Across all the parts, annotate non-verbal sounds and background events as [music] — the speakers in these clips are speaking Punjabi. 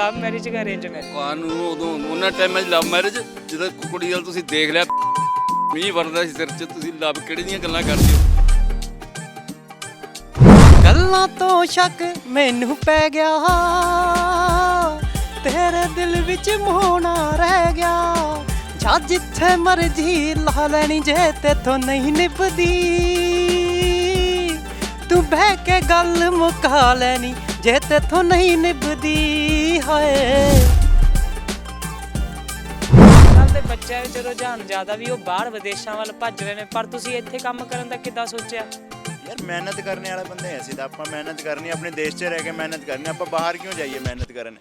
ਲਵ ਮੈਰਿਜ ਕਿ ਅਰੇਂਜ ਮੈਰਿਜ ਕਾਨੂੰ ਉਦੋਂ ਉਹਨਾਂ ਟਾਈਮਾਂ 'ਚ ਲਵ ਮੈਰਿਜ ਜਦੋਂ ਕੁੜੀ ਵਾਲ ਤੁਸੀਂ ਦੇਖ ਲਿਆ ਮੀਂਹ ਵਰਦਾ ਸੀ ਸਿਰ 'ਚ ਤੁਸੀਂ ਲਵ ਕਿਹੜੀ ਦੀਆਂ ਗੱਲਾਂ ਕਰਦੇ ਹੋ? ਗੱਲਾਂ ਤੋਂ ਸ਼ੱਕ ਮੈਨੂੰ ਪੈ ਗਿਆ ਤੇਰੇ ਦਿਲ ਵਿੱਚ ਮੋਹਣਾ ਰਹਿ ਗਿਆ। ਜਾ ਜਿੱਥੇ ਮਰਜ਼ੀ ਲਾ ਲੈਣੀ ਜੇ ਤੇਥੋਂ ਨਹੀਂ ਨਿਭਦੀ। ਤੂੰ ਬਹਿ ਕੇ ਗੱਲ ਮੁਕਾ ਲੈਣੀ ਜੇ ਤੇਥੋਂ ਨਹੀਂ ਨਿਭਦੀ ਹਾਏ। ਕੱਲ ਦੇ ਬੱਚਿਆਂ ਵਿੱਚ ਰੁਝਾਨ ਜ਼ਿਆਦਾ ਵੀ ਉਹ ਬਾਹਰ ਵਿਦੇਸ਼ਾਂ ਵੱਲ ਭੱਜ ਰਹੇ ਨੇ ਪਰ ਤੁਸੀਂ ਇੱਥੇ ਕੰਮ ਕਰਨ ਦਾ ਕਿੱਦਾਂ ਸੋਚਿਆ? ਯਾਰ ਮਿਹਨਤ ਕਰਨ ਵਾਲੇ ਬੰਦੇ ਅਸੀਂ ਤਾਂ ਆਪਾਂ ਮਿਹਨਤ ਕਰਨੀ ਆਪਣੇ ਦੇਸ਼ 'ਚ ਰਹਿ ਕੇ ਮਿਹਨਤ ਕਰਨੀ ਆਪਾਂ ਬਾਹਰ ਕਿਉਂ ਜਾਈਏ ਮਿਹਨਤ ਕਰਨ?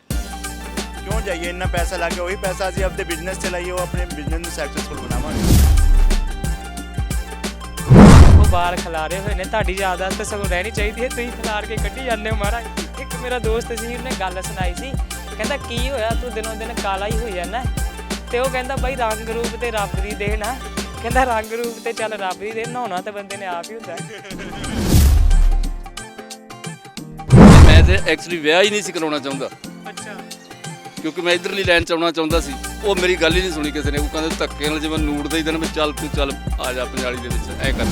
ਕਿਉਂ ਜਾਈਏ? ਇੰਨਾ ਪੈਸਾ ਲਾ ਕੇ ਉਹੀ ਪੈਸਾ ਅਸੀਂ ਆਪਣੇ ਬਿਜ਼ਨਸ 'ਚ ਲਾਈਏ ਉਹ ਆਪਣੇ ਬਿਜ਼ਨਸ ਨੂੰ ਸਕਸੈਸਫੁਲ ਬਣਾਵਾਂਗੇ। ਉਹ ਬਾਹਰ ਖਿਲਾਰੇ ਹੋਏ ਨੇ ਤੁਹਾਡੀ ਜ਼ਿਆਦਾ ਤਾਂ ਸਗੋਂ ਰਹਿਣੀ ਚਾਹੀਦੀ ਹੈ ਤੁਸੀਂ ਖਿਲਾਰ ਕੇ ਕੱਢੀ ਜਾਂਦੇ ਹੋ ਮਹਾਰਾਜ। ਇੱਕ ਮੇਰਾ ਦੋਸਤ ਸੀ ਉਹਨੇ ਗੱਲ ਸੁਣਾਈ ਸੀ। ਕਹਿੰਦਾ ਕੀ ਹੋਇਆ? ਤੂੰ ਦਿਨੋਂ ਦਿਨ ਕਾਲਾ ਹੀ ਹੋ ਜਾਂਦਾ ਤੇ ਉਹ ਕਹਿੰਦਾ ਬਾਈ ਰੰਗ ਰੂਪ ਤੇ ਰੱਬ ਦੀ ਦੇਣ ਆ। ਕਹਿੰਦਾ ਰੰਗ ਰੂਪ ਤੇ ਚੱਲ ਰੱਬ ਦੀ ਦੇਣ ਨਹਾਉਣਾ ਤਾਂ ਬੰਦੇ ਨੇ ਆਪ ਹੀ ਹੁੰਦਾ ਮੈਂ ਤੇ ਐਕਚੁਅਲੀ ਵਿਆਹ ਹੀ ਨਹੀਂ ਸੀ ਕਰਾਉਣਾ ਚਾਹੁੰਦਾ। ਅੱਛਾ। ਕਿਉਂਕਿ ਮੈਂ ਇਧਰਲੀ ਲਾਈਨ 'ਚ ਆਉਣਾ ਚਾਹੁੰਦਾ ਸੀ। ਉਹ ਮੇਰੀ ਗੱਲ ਹੀ ਨਹੀਂ ਸੁਣੀ ਕਿਸੇ ਨੇ। ਉਹ ਕਹਿੰਦੇ ਧੱਕੇ ਨਾਲ ਜਿਵੇਂ ਨੂੜਦਾ ਹੀ ਦਿਨ ਵਿੱਚ ਚੱਲ ਤੂੰ ਚੱਲ ਆ ਜਾ ਪੰਜਾਲੀ ਦੇ ਵਿੱਚ ਐ ਕਰ।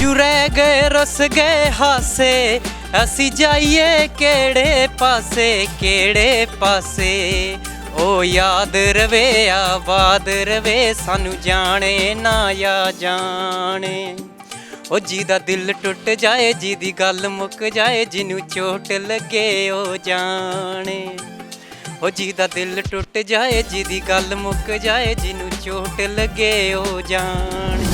ਹੰਝੂ ਰਹਿ ਗਏ ਰਸ ਗਏ ਹਾਸੇ ਅਸੀਂ ਜਾਈਏ ਕਿਹੜੇ ਪਾਸੇ ਕਿਹੜੇ ਪਾਸੇ ਉਹ ਯਾਦ ਰਵੇ ਆਬਾਦ ਰਵੇ ਸਾਨੂੰ ਜਾਣੇ ਨਾ ਯਾ ਜਾਣੇ ਉਹ ਜਿਹਦਾ ਦਿਲ ਟੁੱਟ ਜਾਏ ਜਿਹਦੀ ਗੱਲ ਮੁੱਕ ਜਾਏ ਜਿਹਨੂੰ ਚੋਟ ਲੱਗੇ ਉਹ ਜਾਣੇ ਉਹ ਦਾ ਦਿਲ ਟੁੱਟ ਜਾਏ ਜਿਹਦੀ ਗੱਲ ਮੁੱਕ ਜਾਏ ਜਿਹਨੂੰ ਚੋਟ ਲੱਗੇ ਉਹ ਜਾਣੇ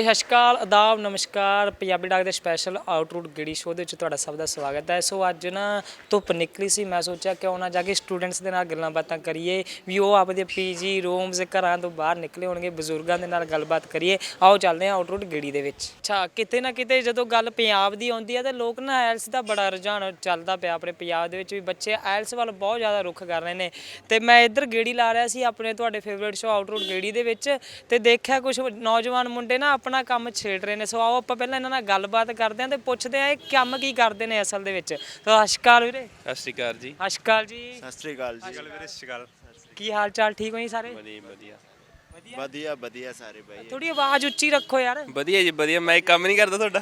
ਹਾਈ ਸਤਿ ਸ਼੍ਰੀ ਅਕਾਲ ਆਦਾਬ ਨਮਸਕਾਰ। ਪੰਜਾਬੀ ਡਾਕ ਦੇ ਸਪੈਸ਼ਲ ਆਊਟਰੂਟ ਗੇੜੀ ਸ਼ੋਅ ਦੇ ਵਿੱਚ ਤੁਹਾਡਾ ਸਭ ਦਾ ਸਵਾਗਤ ਹੈ। ਸੋ ਅੱਜ ਨਾ ਧੁੱਪ ਨਿਕਲੀ ਸੀ, ਮੈਂ ਸੋਚਿਆ ਕਿਉਂ ਨਾ ਜਾ ਕੇ ਸਟੂਡੈਂਟਸ ਦੇ ਨਾਲ ਗੱਲਾਂ ਬਾਤਾਂ ਕਰੀਏ, ਵੀ ਉਹ ਆਪਦੇ ਪੀਜੀ ਰੂਮਸ ਘਰਾਂ ਤੋਂ ਬਾਹਰ ਨਿਕਲੇ ਹੋਣਗੇ, ਬਜ਼ੁਰਗਾਂ ਦੇ ਨਾਲ ਗੱਲਬਾਤ ਕਰੀਏ। ਆਓ ਚੱਲਦੇ ਹਾਂ ਆਊਟਰੂਟ ਗੇੜੀ ਦੇ ਵਿੱਚ। ਅੱਛਾ, ਕਿਤੇ ਨਾ ਕਿਤੇ ਜਦੋਂ ਗੱਲ ਪੰਜਾਬ ਦੀ ਆਉਂਦੀ ਹੈ, ਤਾਂ ਲੋਕ ਨਾ ਐਲਸ ਦਾ ਬੜਾ ਰੁਝਾਨ ਚੱਲਦਾ ਪਿਆ ਆਪਣੇ ਪੰਜਾਬ ਦੇ ਵਿੱਚ, ਵੀ ਬੱਚੇ ਐਲਸ ਵੱਲ ਬਹੁਤ ਜ਼ਿਆਦਾ ਰੁੱਖ ਕਰ ਰਹੇ ਨੇ। ਤੇ ਮੈਂ ਇੱਧਰ ਗੇੜੀ ਲਾ ਰਿਹਾ ਸੀ, ਆਪਣੇ ਤੁਹਾਡੇ ਫੇਵਰੇਟ ਸ਼ੋਅ ਆਊਟਰੂਟ ਗੇੜੀ ਦੇ ਵਿੱਚ। ਤੇ ਦੇਖਿਆ ਕੁਝ ਨੌਜਵਾਨ ਮੁੰਡੇ ਨਾ ਆਪਣਾ ਕੰਮ ਛੇੜ ਰਹੇ ਨੇ। ਸੋ ਆਓ ਆਪਾਂ ਪਹਿਲਾਂ ਇਹਨਾਂ ਨਾਲ ਗੱਲਬਾਤ ਕਰਦੇ ਹਾਂ ਤੇ ਪੁੱਛਦੇ ਹਾਂ ਇਹ ਕੰਮ ਕੀ ਕਰਦੇ ਨੇ ਅਸਲ ਦੇ ਵਿੱਚ। ਤਾਂ ਅਸ਼ਕਾਲ ਵੀਰੇ। ਸਤਿ ਸ਼੍ਰੀ ਅਕਾਲ ਜੀ। ਅਸ਼ਕਾਲ ਜੀ। ਸਤਿ ਸ੍ਰੀ ਅਕਾਲ ਜੀ। ਵੀਰੇ ਸਤਿ ਸ਼੍ਰੀ ਅਕਾਲ। ਕੀ ਹਾਲ ਚਾਲ ਠੀਕ ਹੋ ਜੀ ਸਾਰੇ? ਵਧੀਆ ਵਧੀਆ। ਵਧੀਆ? ਵਧੀਆ ਸਾਰੇ ਬਾਈ। ਥੋੜੀ ਆਵਾਜ਼ ਉੱਚੀ ਰੱਖੋ ਯਾਰ। ਵਧੀਆ ਜੀ ਵਧੀਆ। ਮੈਂ ਕੰਮ ਨਹੀਂ ਕਰਦਾ ਤੁਹਾਡਾ।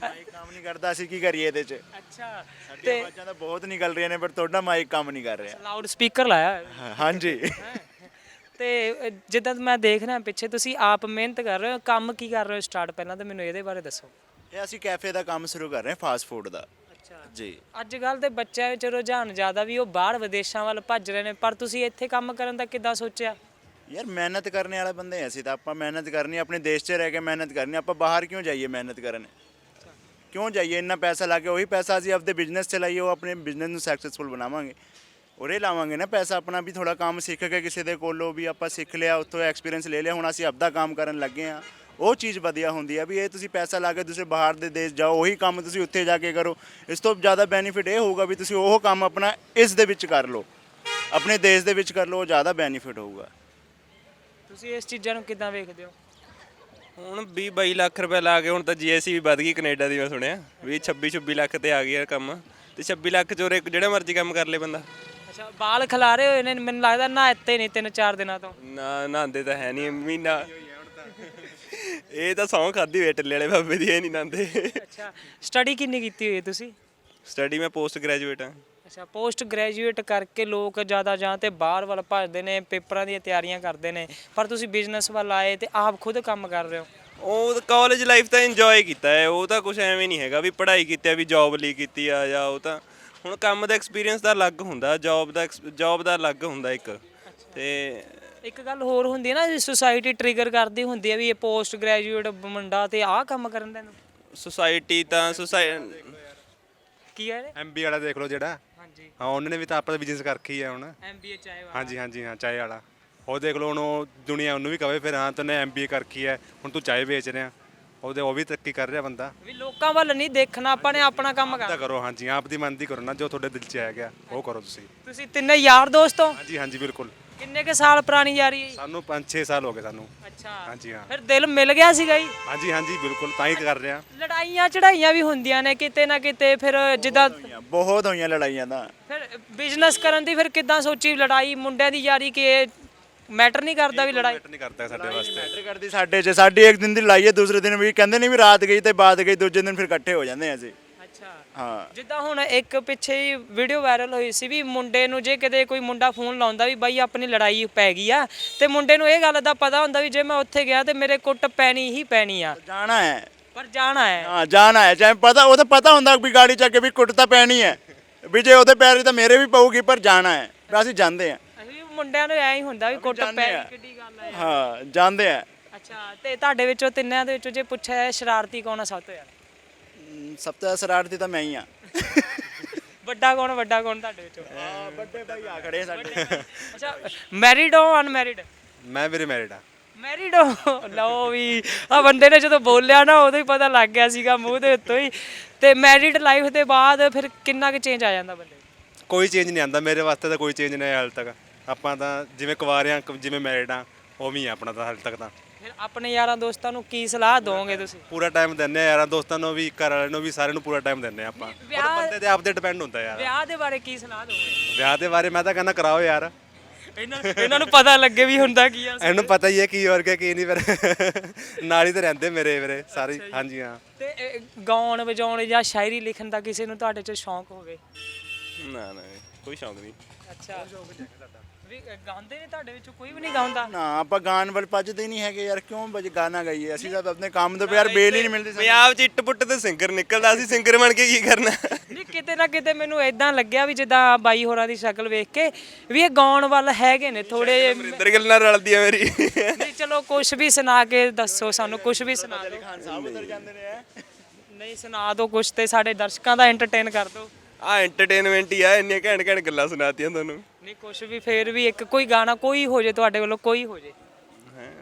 ਮਾਈਕ ਕੰਮ ਨਹੀਂ ਕਰਦਾ ਅਸੀਂ ਕੀ ਕਰੀਏ ਇਹਦੇ 'ਚ? ਅੱਛਾ। ਸਾਡੀਆਂ ਤੇ ਆਵਾਜ਼ਾਂ ਤਾਂ ਬਹੁਤ ਨਿਕਲ ਰਹੀਆਂ ਨੇ ਪਰ ਤੁਹਾਡਾ ਮਾਈਕ ਕੰਮ ਨਹੀਂ ਕਰ ਰਿਹਾ। ਲਾਊਡ ਸਪੀਕਰ ਲਾਇਆ ਹੋਇਆ। ਹਾਂ- ਹਾਂਜੀ। ਤੇ ਜਿੱਦਾਂ ਮੈਂ ਦੇਖ ਰਿਹਾ ਪਿੱਛੇ ਤੁਸੀਂ ਆਪ ਮਿਹਨਤ ਕਰ ਰਹੇ ਹੋ ਕੰਮ ਕੀ ਕਰ ਰਹੇ ਹੋ ਸਟਾਰਟ ਪਹਿਲਾਂ ਤਾਂ ਮੈਨੂੰ ਇਹਦੇ ਬਾਰੇ ਦੱਸੋ। ਇਹ ਅਸੀਂ ਕੈਫੇ ਦਾ ਕੰਮ ਸ਼ੁਰੂ ਕਰ ਰਹੇ ਹਾਂ ਫਾਸਟ ਫੂਡ ਦਾ। ਅੱਛਾ। ਜੀ। ਅੱਜ ਕੱਲ ਦੇ ਬੱਚਿਆਂ ਵਿੱਚ ਰੁਝਾਨ ਜ਼ਿਆਦਾ ਵੀ ਉਹ ਬਾਹਰ ਵਿਦੇਸ਼ਾਂ ਵੱਲ ਭੱਜ ਰਹੇ ਨੇ ਪਰ ਤੁਸੀਂ ਇੱਥੇ ਕੰਮ ਕਰਨ ਦਾ ਕਿੱਦਾਂ ਸੋਚਿਆ? ਯਾਰ ਮਿਹਨਤ ਕਰਨ ਵਾਲੇ ਬੰਦੇ ਹਾਂ ਅਸੀਂ ਤਾਂ ਆਪਾਂ ਮਿਹਨਤ ਕਰਨੀ ਆਪਣੇ ਦੇਸ਼ 'ਚ ਰਹਿ ਕੇ ਮਿਹਨਤ ਕਰਨੀ ਆਪਾਂ ਬਾਹਰ ਕਿਉਂ ਜਾਈਏ ਮਿਹਨਤ ਕਰਨ? ਕਿਉਂ ਜਾਈਏ? ਇੰਨਾ ਪੈਸਾ ਲਾ ਕੇ ਉਹੀ ਪੈਸਾ ਅਸੀਂ ਆਪਣੇ ਬਿਜ਼ਨਸ 'ਚ ਲਾਈਏ ਉਹ ਆਪਣੇ ਬਿਜ਼ਨਸ ਨੂੰ ਸਕਸੈਸਫੁਲ ਬਣਾਵਾਂਗੇ। ਉਰੇ ਲਾਵਾਂਗੇ ਨਾ ਪੈਸਾ ਆਪਣਾ ਵੀ ਥੋੜਾ ਕੰਮ ਸਿੱਖ ਕੇ ਕਿਸੇ ਦੇ ਕੋਲੋਂ ਵੀ ਆਪਾਂ ਸਿੱਖ ਲਿਆ ਉੱਥੋਂ ਐਕਸਪੀਰੀਅੰਸ ਲੈ ਲਿਆ ਹੁਣ ਅਸੀਂ ਆਪਦਾ ਕੰਮ ਕਰਨ ਲੱਗੇ ਆ ਉਹ ਚੀਜ਼ ਵਧੀਆ ਹੁੰਦੀ ਆ ਵੀ ਇਹ ਤੁਸੀਂ ਪੈਸਾ ਲਾ ਕੇ ਦੂਸਰੇ ਬਾਹਰ ਦੇ ਦੇਸ਼ ਜਾਓ ਉਹੀ ਕੰਮ ਤੁਸੀਂ ਉੱਥੇ ਜਾ ਕੇ ਕਰੋ। ਇਸ ਤੋਂ ਜ਼ਿਆਦਾ ਬੈਨੀਫਿਟ ਇਹ ਹੋਊਗਾ ਵੀ ਤੁਸੀਂ ਉਹ ਕੰਮ ਆਪਣਾ ਇਸ ਦੇ ਵਿੱਚ ਕਰ ਲਓ। ਆਪਣੇ ਦੇਸ਼ ਦੇ ਵਿੱਚ ਕਰ ਲਓ ਉਹ ਜ਼ਿਆਦਾ ਬੈਨੀਫਿਟ ਹੋਊਗਾ। ਤੁਸੀਂ ਇਸ ਚੀਜ਼ਾਂ ਨੂੰ ਕਿੱਦਾਂ ਵੇਖਦੇ ਹੋ? ਹੁਣ 20 22 ਲੱਖ ਰੁਪਏ ਲਾ ਕੇ ਹੁਣ ਤਾਂ ਜੀਐਸਟੀ ਵੀ ਵੱਧ ਗਈ ਕੈਨੇਡਾ ਦੀ ਮੈਂ ਸੁਣਿਆ। ਵੀ 26 26 ਲੱਖ ਤੇ ਆ ਗਿਆ ਕੰਮ। ਤੇ 26 ਲੱਖ ਚੋਂ ਇੱਕ ਜਿਹੜਾ ਮਰਜ਼ੀ ਕੰਮ ਕਰ ਲੇ ਬੰਦਾ। ਅੱਛਾ ਬਾਲ ਖਿਲਾਰੇ ਹੋਏ ਨੇ ਮੈਨੂੰ ਲੱਗਦਾ ਨਾ ਇੱਥੇ ਨਹੀਂ ਤਿੰਨ ਚਾਰ ਦਿਨਾਂ ਤੋਂ। ਨਾ ਨਹਾਉਂਦੇ ਤਾਂ ਹੈ ਨਹੀਂ ਮਹੀਨਾ। ਇਹ ਤਾਂ ਸੌਂ ਖਾਦੀ ਵੇ ਟੱਲੇ ਵਾਲੇ ਬਾਬੇ ਦੀ ਇਹ ਨਹੀਂ ਨਹਾਉਂਦੇ। ਅੱਛਾ ਸਟੱਡੀ ਕਿੰਨੀ ਕੀਤੀ ਹੋਈ ਹੈ ਤੁਸੀਂ? ਸਟੱਡੀ ਮੈਂ ਪੋਸਟ ਗ੍ਰੈਜੂਏਟ ਹਾਂ ਅੱਛਾ ਪੋਸਟ ਗ੍ਰੈਜੂਏਟ ਕਰਕੇ ਲੋਕ ਜ਼ਿਆਦਾ ਜਾਂ ਤੇ ਬਾਹਰ ਵੱਲ ਭੱਜਦੇ ਨੇ ਪੇਪਰਾਂ ਦੀਆਂ ਤਿਆਰੀਆਂ ਕਰਦੇ ਨੇ ਪਰ ਤੁਸੀਂ ਬਿਜ਼ਨਸ ਵੱਲ ਆਏ ਤੇ ਆਪ ਖੁਦ ਕੰਮ ਕਰ ਰਹੇ ਹੋ? ਉਹ ਕਾਲਜ ਲਾਈਫ ਤਾਂ ਇੰਜੋਏ ਕੀਤਾ ਹੈ ਉਹ ਤਾਂ ਕੁਝ ਐਵੇਂ ਨਹੀਂ ਹੈਗਾ ਵੀ ਪੜ੍ਹਾਈ ਕੀਤੀ ਆ ਵੀ ਜੌਬ ਲਈ ਕੀਤੀ ਆ ਜਾਂ ਉਹ ਤਾਂ ਹੁਣ ਕੰਮ ਦਾ ਐਕਸਪੀਰੀਅੰਸ ਤਾਂ ਅਲੱਗ ਹੁੰਦਾ ਜੌਬ ਦਾ ਜੌਬ ਦਾ ਅਲੱਗ ਹੁੰਦਾ ਇੱਕ। ਤੇ ਇੱਕ ਗੱਲ ਹੋਰ ਹੁੰਦੀ ਹੈ ਨਾ ਸੋਸਾਇਟੀ ਟ੍ਰਿਗਰ ਕਰਦੀ ਹੁੰਦੀ ਹੈ ਵੀ ਇਹ ਪੋਸਟ ਗ੍ਰੈਜੂਏਟ ਮੁੰਡਾ ਤੇ ਆਹ ਕੰਮ ਕਰਨ ਦਾ ਸੁਸਾਇਟੀ ਤਾਂ ਸੁਸਾਇਟੀ ਕੀ ਹੈ ਐਮਬੀ ਵਾਲਾ ਦੇਖ ਲਓ ਜਿਹੜਾ। ਹਾਂਜੀ। ਹਾਂ ਉਹਨਾਂ ਨੇ ਵੀ ਤਾਂ ਆਪਣਾ ਬਿਜ਼ਨਸ ਕਰ ਰੱਖੀ ਹੈ ਹੁਣ। ਐਮਬੀਏ ਚਾਹੇ ਵਾਲਾ। ਹਾਂਜੀ ਹਾਂਜੀ ਹਾਂ ਚਾਏ ਵਾਲਾ। ਉਹ ਦੇਖ ਲਓ ਹੁਣ ਉਹ ਦੁਨੀਆ ਉਹਨੂੰ ਵੀ ਕਵੇ ਫਿਰ ਹਾਂ ਤੂੰ ਐਮਬੀਏ ਕਰ ਰੱਖੀ ਹੈ ਹੁਣ ਤੂੰ ਚਾਏ ਵੇਚ ਰਿਹਾ। ਉਹਦੇ ਉਹ ਵੀ ਤਰੱਕੀ ਕਰ ਰਿਹਾ ਬੰਦਾ। ਵੀ ਲੋਕਾਂ ਵੱਲ ਨਹੀਂ ਦੇਖਣਾ ਆਪਾਂ ਨੇ ਆਪਣਾ ਕੰਮ ਤਾਂ ਕਰਨਾ। ਕਰੋ ਹਾਂਜੀ ਆਪ ਦੀ ਮਨ ਦੀ ਕਰੋ ਨਾ ਜੋ ਤੁਹਾਡੇ ਦਿਲ 'ਚ ਆ ਗਿਆ ਉਹ ਕਰੋ ਤੁਸੀਂ। ਤੁਸੀਂ ਤਿੰਨੇ ਯਾਰ ਦੋਸਤ ਹੋ? ਹਾਂਜੀ ਹਾਂਜੀ ਬਿਲਕੁਲ। ਕਿੰਨੇ ਕੇ ਸਾਲ ਪੁਰਾਣੀ ਯਾਰੀ ਹੈ ਜੀ? ਸਾਨੂੰ 5-6 ਸਾਲ ਹੋ ਗਏ ਸਾਨੂੰ। ਅੱਛਾ। ਹਾਂਜੀ ਹਾਂ। ਫਿਰ ਦਿਲ ਮਿਲ ਗਿਆ ਸੀਗਾ ਜੀ? ਹਾਂਜੀ ਹਾਂਜੀ ਬਿਲਕੁਲ ਤਾਂ ਹੀ ਕਰ ਰਹੇ। ਲੜਾਈਆਂ ਚੜਾਈਆਂ ਵੀ ਹੁੰਦੀਆਂ ਨੇ ਕਿਤੇ ਨਾ ਕਿਤੇ ਫਿਰ ਜਿੱਦਾਂ ਹੋਈਆਂ, ਬਹੁਤ ਹੋਈਆਂ ਲੜਾਈਆਂ ਤਾਂ। ਫਿਰ ਬਿਜ਼ਨਸ ਕਰਨ ਦੀ ਫਿਰ ਕਿੱਦਾਂ ਸੋਚੀ? ਲੜਾਈ ਮੁੰਡਿਆਂ ਦੀ ਯਾਰੀ ਕਿ ਮੈਟਰ ਨਹੀਂ ਕਰਦਾ ਵੀ ਲੜਾਈ। ਮੈਟਰ ਨਹੀਂ ਕਰਦਾ ਸਾਡੇ ਵਾਸਤੇ। ਮੈਟਰ ਕਰਦੀ ਸਾਡੇ 'ਚ। ਸਾਡੀ ਇੱਕ ਦਿਨ ਦੀ ਲੜਾਈ ਹੈ ਦੂਸਰੇ ਦਿਨ ਵੀ ਕਹਿੰਦੇ ਨਹੀਂ ਵੀ ਰਾਤ ਗਈ ਤੇ ਬਾਤ ਗਈ ਦੂਜੇ ਦਿਨ ਫਿਰ ਇਕੱਠੇ ਹੋ ਜਾਂਦੇ ਆ ਅਸੀਂ। ਅੱਛਾ। ਹਾਂ। ਜਿੱਦਾਂ ਹੁਣ ਇੱਕ ਪਿੱਛੇ ਹੀ ਵੀਡੀਓ ਵਾਇਰਲ ਹੋਈ ਸੀ ਵੀ ਮੁੰਡੇ ਨੂੰ ਜੇ ਕਿਤੇ ਕੋਈ ਮੁੰਡਾ ਫੋਨ ਲਾਉਂਦਾ ਵੀ ਬਾਈ ਆਪਣੀ ਲੜਾਈ ਪੈ ਗਈ ਆ ਤੇ ਮੁੰਡੇ ਨੂੰ ਇਹ ਗੱਲ ਦਾ ਪਤਾ ਹੁੰਦਾ ਵੀ ਜੇ ਮੈਂ ਉੱਥੇ ਗਿਆ ਤੇ ਮੇਰੇ ਕੁੱਟ ਪੈਣੀ ਹੀ ਪੈਣੀ ਆ। ਜਾਣਾ ਹੈ। ਪਰ ਜਾਣਾ ਹੈ। ਹਾਂ ਜਾਣਾ ਹੈ। ਚਾਹੇ ਪਤਾ ਉਹ ਤਾਂ ਪਤਾ ਹੁੰਦਾ ਵੀ ਗਾੜੀ ਚੱਕ ਕੇ ਵੀ ਕੁੱਟ ਤਾਂ ਪੈਣੀ ਹੈ। ਵੀ ਜੇ ਉਹਦੇ ਪੈਰ 'ਚ ਤਾਂ ਮੇਰੇ ਵੀ ਪਊਗੀ ਪਰ ਜਾਣਾ ਹੈ। ਅਸੀਂ ਜਾਂਦੇ ਆ ਮੁੰਡਿਆਂ ਨੂੰ ਐ ਹੀ ਹੁੰਦਾ ਵੀ ਕੁੱਟ ਆ। ਕਿੱਡੀ ਗੱਲ ਹੈ। ਹਾਂ ਜਾਂਦੇ ਆ ਅੱਛਾ ਤੇ ਤੁਹਾਡੇ ਵਿੱਚੋਂ ਤਿੰਨਿਆਂ ਦੇ ਵਿੱਚੋਂ ਜੇ ਪੁੱਛਿਆ ਸ਼ਰਾਰਤੀ ਕੌਣ ਆ ਸਭ ਤੋਂ ਜ਼ਿਆਦਾ? ਸਭ ਤੋਂ ਜ਼ਿਆਦਾ ਸ਼ਰਾਰਤੀ ਤਾਂ ਮੈਂ ਹੀ ਆ ਵੱਡਾ ਕੌਣ ਵੱਡਾ ਕੌਣ ਤੁਹਾਡੇ ਵਿੱਚੋਂ? ਵੱਡੇ ਭਾਈ ਆ ਖੜੇ ਸਾਡੇ। ਅੱਛਾ ਮੈਰਿਡ ਹੋ ਅਨਮੈਰਿਡ ਮੈਂ ਵੀਰੇ ਮੈਰਿਡ ਆ ਮੈਰਿਡ ਹੋ? ਲਓ ਵੀ ਆ ਬੰਦੇ ਨੇ ਜਦੋਂ ਬੋਲਿਆ ਨਾ ਉਦੋਂ ਹੀ ਪਤਾ ਲੱਗ ਗਿਆ ਸੀਗਾ ਮੂੰਹ ਦੇ ਉੱਤੋਂ ਹੀ। ਤੇ ਮੈਰਿਡ ਲਾਈਫ ਦੇ ਬਾਅਦ ਫਿਰ ਕਿੰਨਾ ਕੁ ਚੇਂਜ ਆ ਜਾਂਦਾ ਬੰਦੇ 'ਚ? ਕੋਈ ਚੇਂਜ ਨਹੀਂ ਆਂਦਾ ਮੇਰੇ ਵਾਸਤੇ ਤਾਂ ਕੋਈ ਚੇਂਜ ਨਹੀਂ ਆਇਆ ਹਾਲ ਤੱਕ। ਆਪਾਂ ਤਾਂ ਜਿਵੇਂ ਕੁਆਰੇ ਆ ਜਿਵੇਂ ਮੈਰਿਡ ਆ ਉਵੇਂ ਆ ਆਪਣਾ ਤਾਂ ਹਾਲ ਤੱਕ ਤਾਂ। ਫਿਰ ਆਪਣੇ ਯਾਰਾਂ ਦੋਸਤਾਂ ਨੂੰ ਕੀ ਸਲਾਹ ਦੋਗੇ ਤੁਸੀਂ? ਪੂਰਾ ਟਾਈਮ ਦਿੰਨੇ ਆ ਯਾਰਾਂ ਦੋਸਤਾਂ ਨੂੰ ਵੀ ਘਰ ਵਾਲਿਆਂ ਨੂੰ ਵੀ ਸਾਰਿਆਂ ਨੂੰ ਪੂਰਾ ਟਾਈਮ ਦਿੰਨੇ ਆ ਆਪਾਂ। ਪਰ ਵਿਆਹ- ਬੰਦੇ ਤੇ ਆਪ ਤੇ ਡਿਪੈਂਡ ਹੁੰਦਾ ਯਾਰ। ਵਿਆਹ ਦੇ ਬਾਰੇ ਕੀ ਸਲਾਹ ਦੋਗੇ? ਵਿਆਹ ਦੇ ਬਾਰੇ ਮੈਂ ਤਾਂ ਕਹਿੰਦਾ ਕਰਾਓ ਯਾਰ। ਇਹਨਾਂ ਇਹਨਾਂ ਨੂੰ ਪਤਾ ਲੱਗੇ ਵੀ ਹੁੰਦਾ ਕੀ ਆ ਇਹਨੂੰ ਪਤਾ ਹੀ ਹੈ ਕੀ ਹੋਰ ਕੀ ਨਹੀਂ ਫਿਰ ਨਾਲ ਹੀ ਤੇ ਰਹਿੰਦੇ ਮੇਰੇ ਵੀਰੇ ਸਾਰੇ। ਹਾਂਜੀ ਹਾਂ। ਤੇ ਇਹ ਗਾਉਣ ਵਜਾਉਣ ਜਾਂ ਸ਼ਾਇਰੀ ਲਿਖਣ ਦਾ ਕਿਸੇ ਨੂੰ ਤੁਹਾਡੇ 'ਚ ਸ਼ੌਂਕ ਹੋਵੇ? ਨਾ ਨਾ ਕੋਈ ਸ਼ੌਂਕ ਨਹੀਂ। ਅੱਛਾ। ਵੀ ਗਾਉਂਦੇ ਨੇ ਤੁਹਾਡੇ ਵਿੱਚੋਂ? ਕੋਈ ਵੀ ਨਹੀਂ ਗਾਉਂਦਾ? ਨਾ ਆਪਾਂ ਗਾਣ ਵੱਲ ਭੱਜਦੇ ਹੀ ਨਹੀਂ ਹੈਗੇ ਯਾਰ ਕਿਉਂ ਬਜ ਗਾਣਾ ਗਾਈਏ। ਅਸੀਂ ਤਾਂ ਆਪਣੇ ਕੰਮ ਤੋਂ ਯਾਰ ਬੇਲ ਹੀ ਨਹੀਂ ਮਿਲਦੀ ਸਾਨੂੰ। ਪੰਜਾਬ 'ਚ ਇੱਟ ਪੁੱਟ ਤੇ ਸਿੰਗਰ ਨਿਕਲਦਾ ਸੀ ਸਿੰਗਰ ਬਣ ਕੇ ਕੀ ਕਰਨਾ? ਨਹੀਂ ਕਿਤੇ ਨਾ ਕਿਤੇ ਮੈਨੂੰ ਇਦਾਂ ਲੱਗਿਆ ਵੀ ਜਿੱਦਾਂ ਬਾਈ ਹੋਰਾਂ ਦੀ ਸ਼ਕਲ ਵੇਖ ਕੇ ਵੀ ਇਹ ਗਾਉਣ ਵੱਲ ਹੈਗੇ ਨੇ ਥੋੜੇ ਮਰਿੰਦਰ ਗਿੱਲ ਨਾਲ ਰਲਦੀ ਆ ਮੇਰੀ। ਨਹੀਂ ਚਲੋ ਕੁਝ ਵੀ ਸੁਣਾ ਕੇ ਦੱਸੋ ਸਾਨੂੰ ਕੁਝ ਵੀ ਸੁਣਾ ਦਿਓ। ਖਾਨ ਸਾਹਿਬ ਉਧਰ ਜਾਂਦੇ ਨੇ। ਨਹੀਂ ਸੁਣਾ ਦਿਓ ਕੁਝ ਤੇ ਸਾਡੇ ਦਰਸ਼ਕਾਂ ਦਾ ਐਂਟਰਟੇਨ ਕਰ ਦਿਓ। ਆ ਐਂਟਰਟੇਨਮੈਂਟ ਹੀ ਆ ਇੰਨੀਆਂ ਘੈਂਟ ਘੈਂਟ ਗੱਲਾਂ ਸੁਣਾਤੀਆਂ ਤੁਹਾਨੂੰ। ਨਹੀਂ ਕੁਝ ਵੀ ਫੇਰ ਵੀ ਇੱਕ ਕੋਈ ਗਾਣਾ ਕੋਈ ਹੋ ਜੇ ਤੁਹਾਡੇ ਵੱਲੋਂ ਕੋਈ ਹੋ ਜੇ। ਹੈਂ,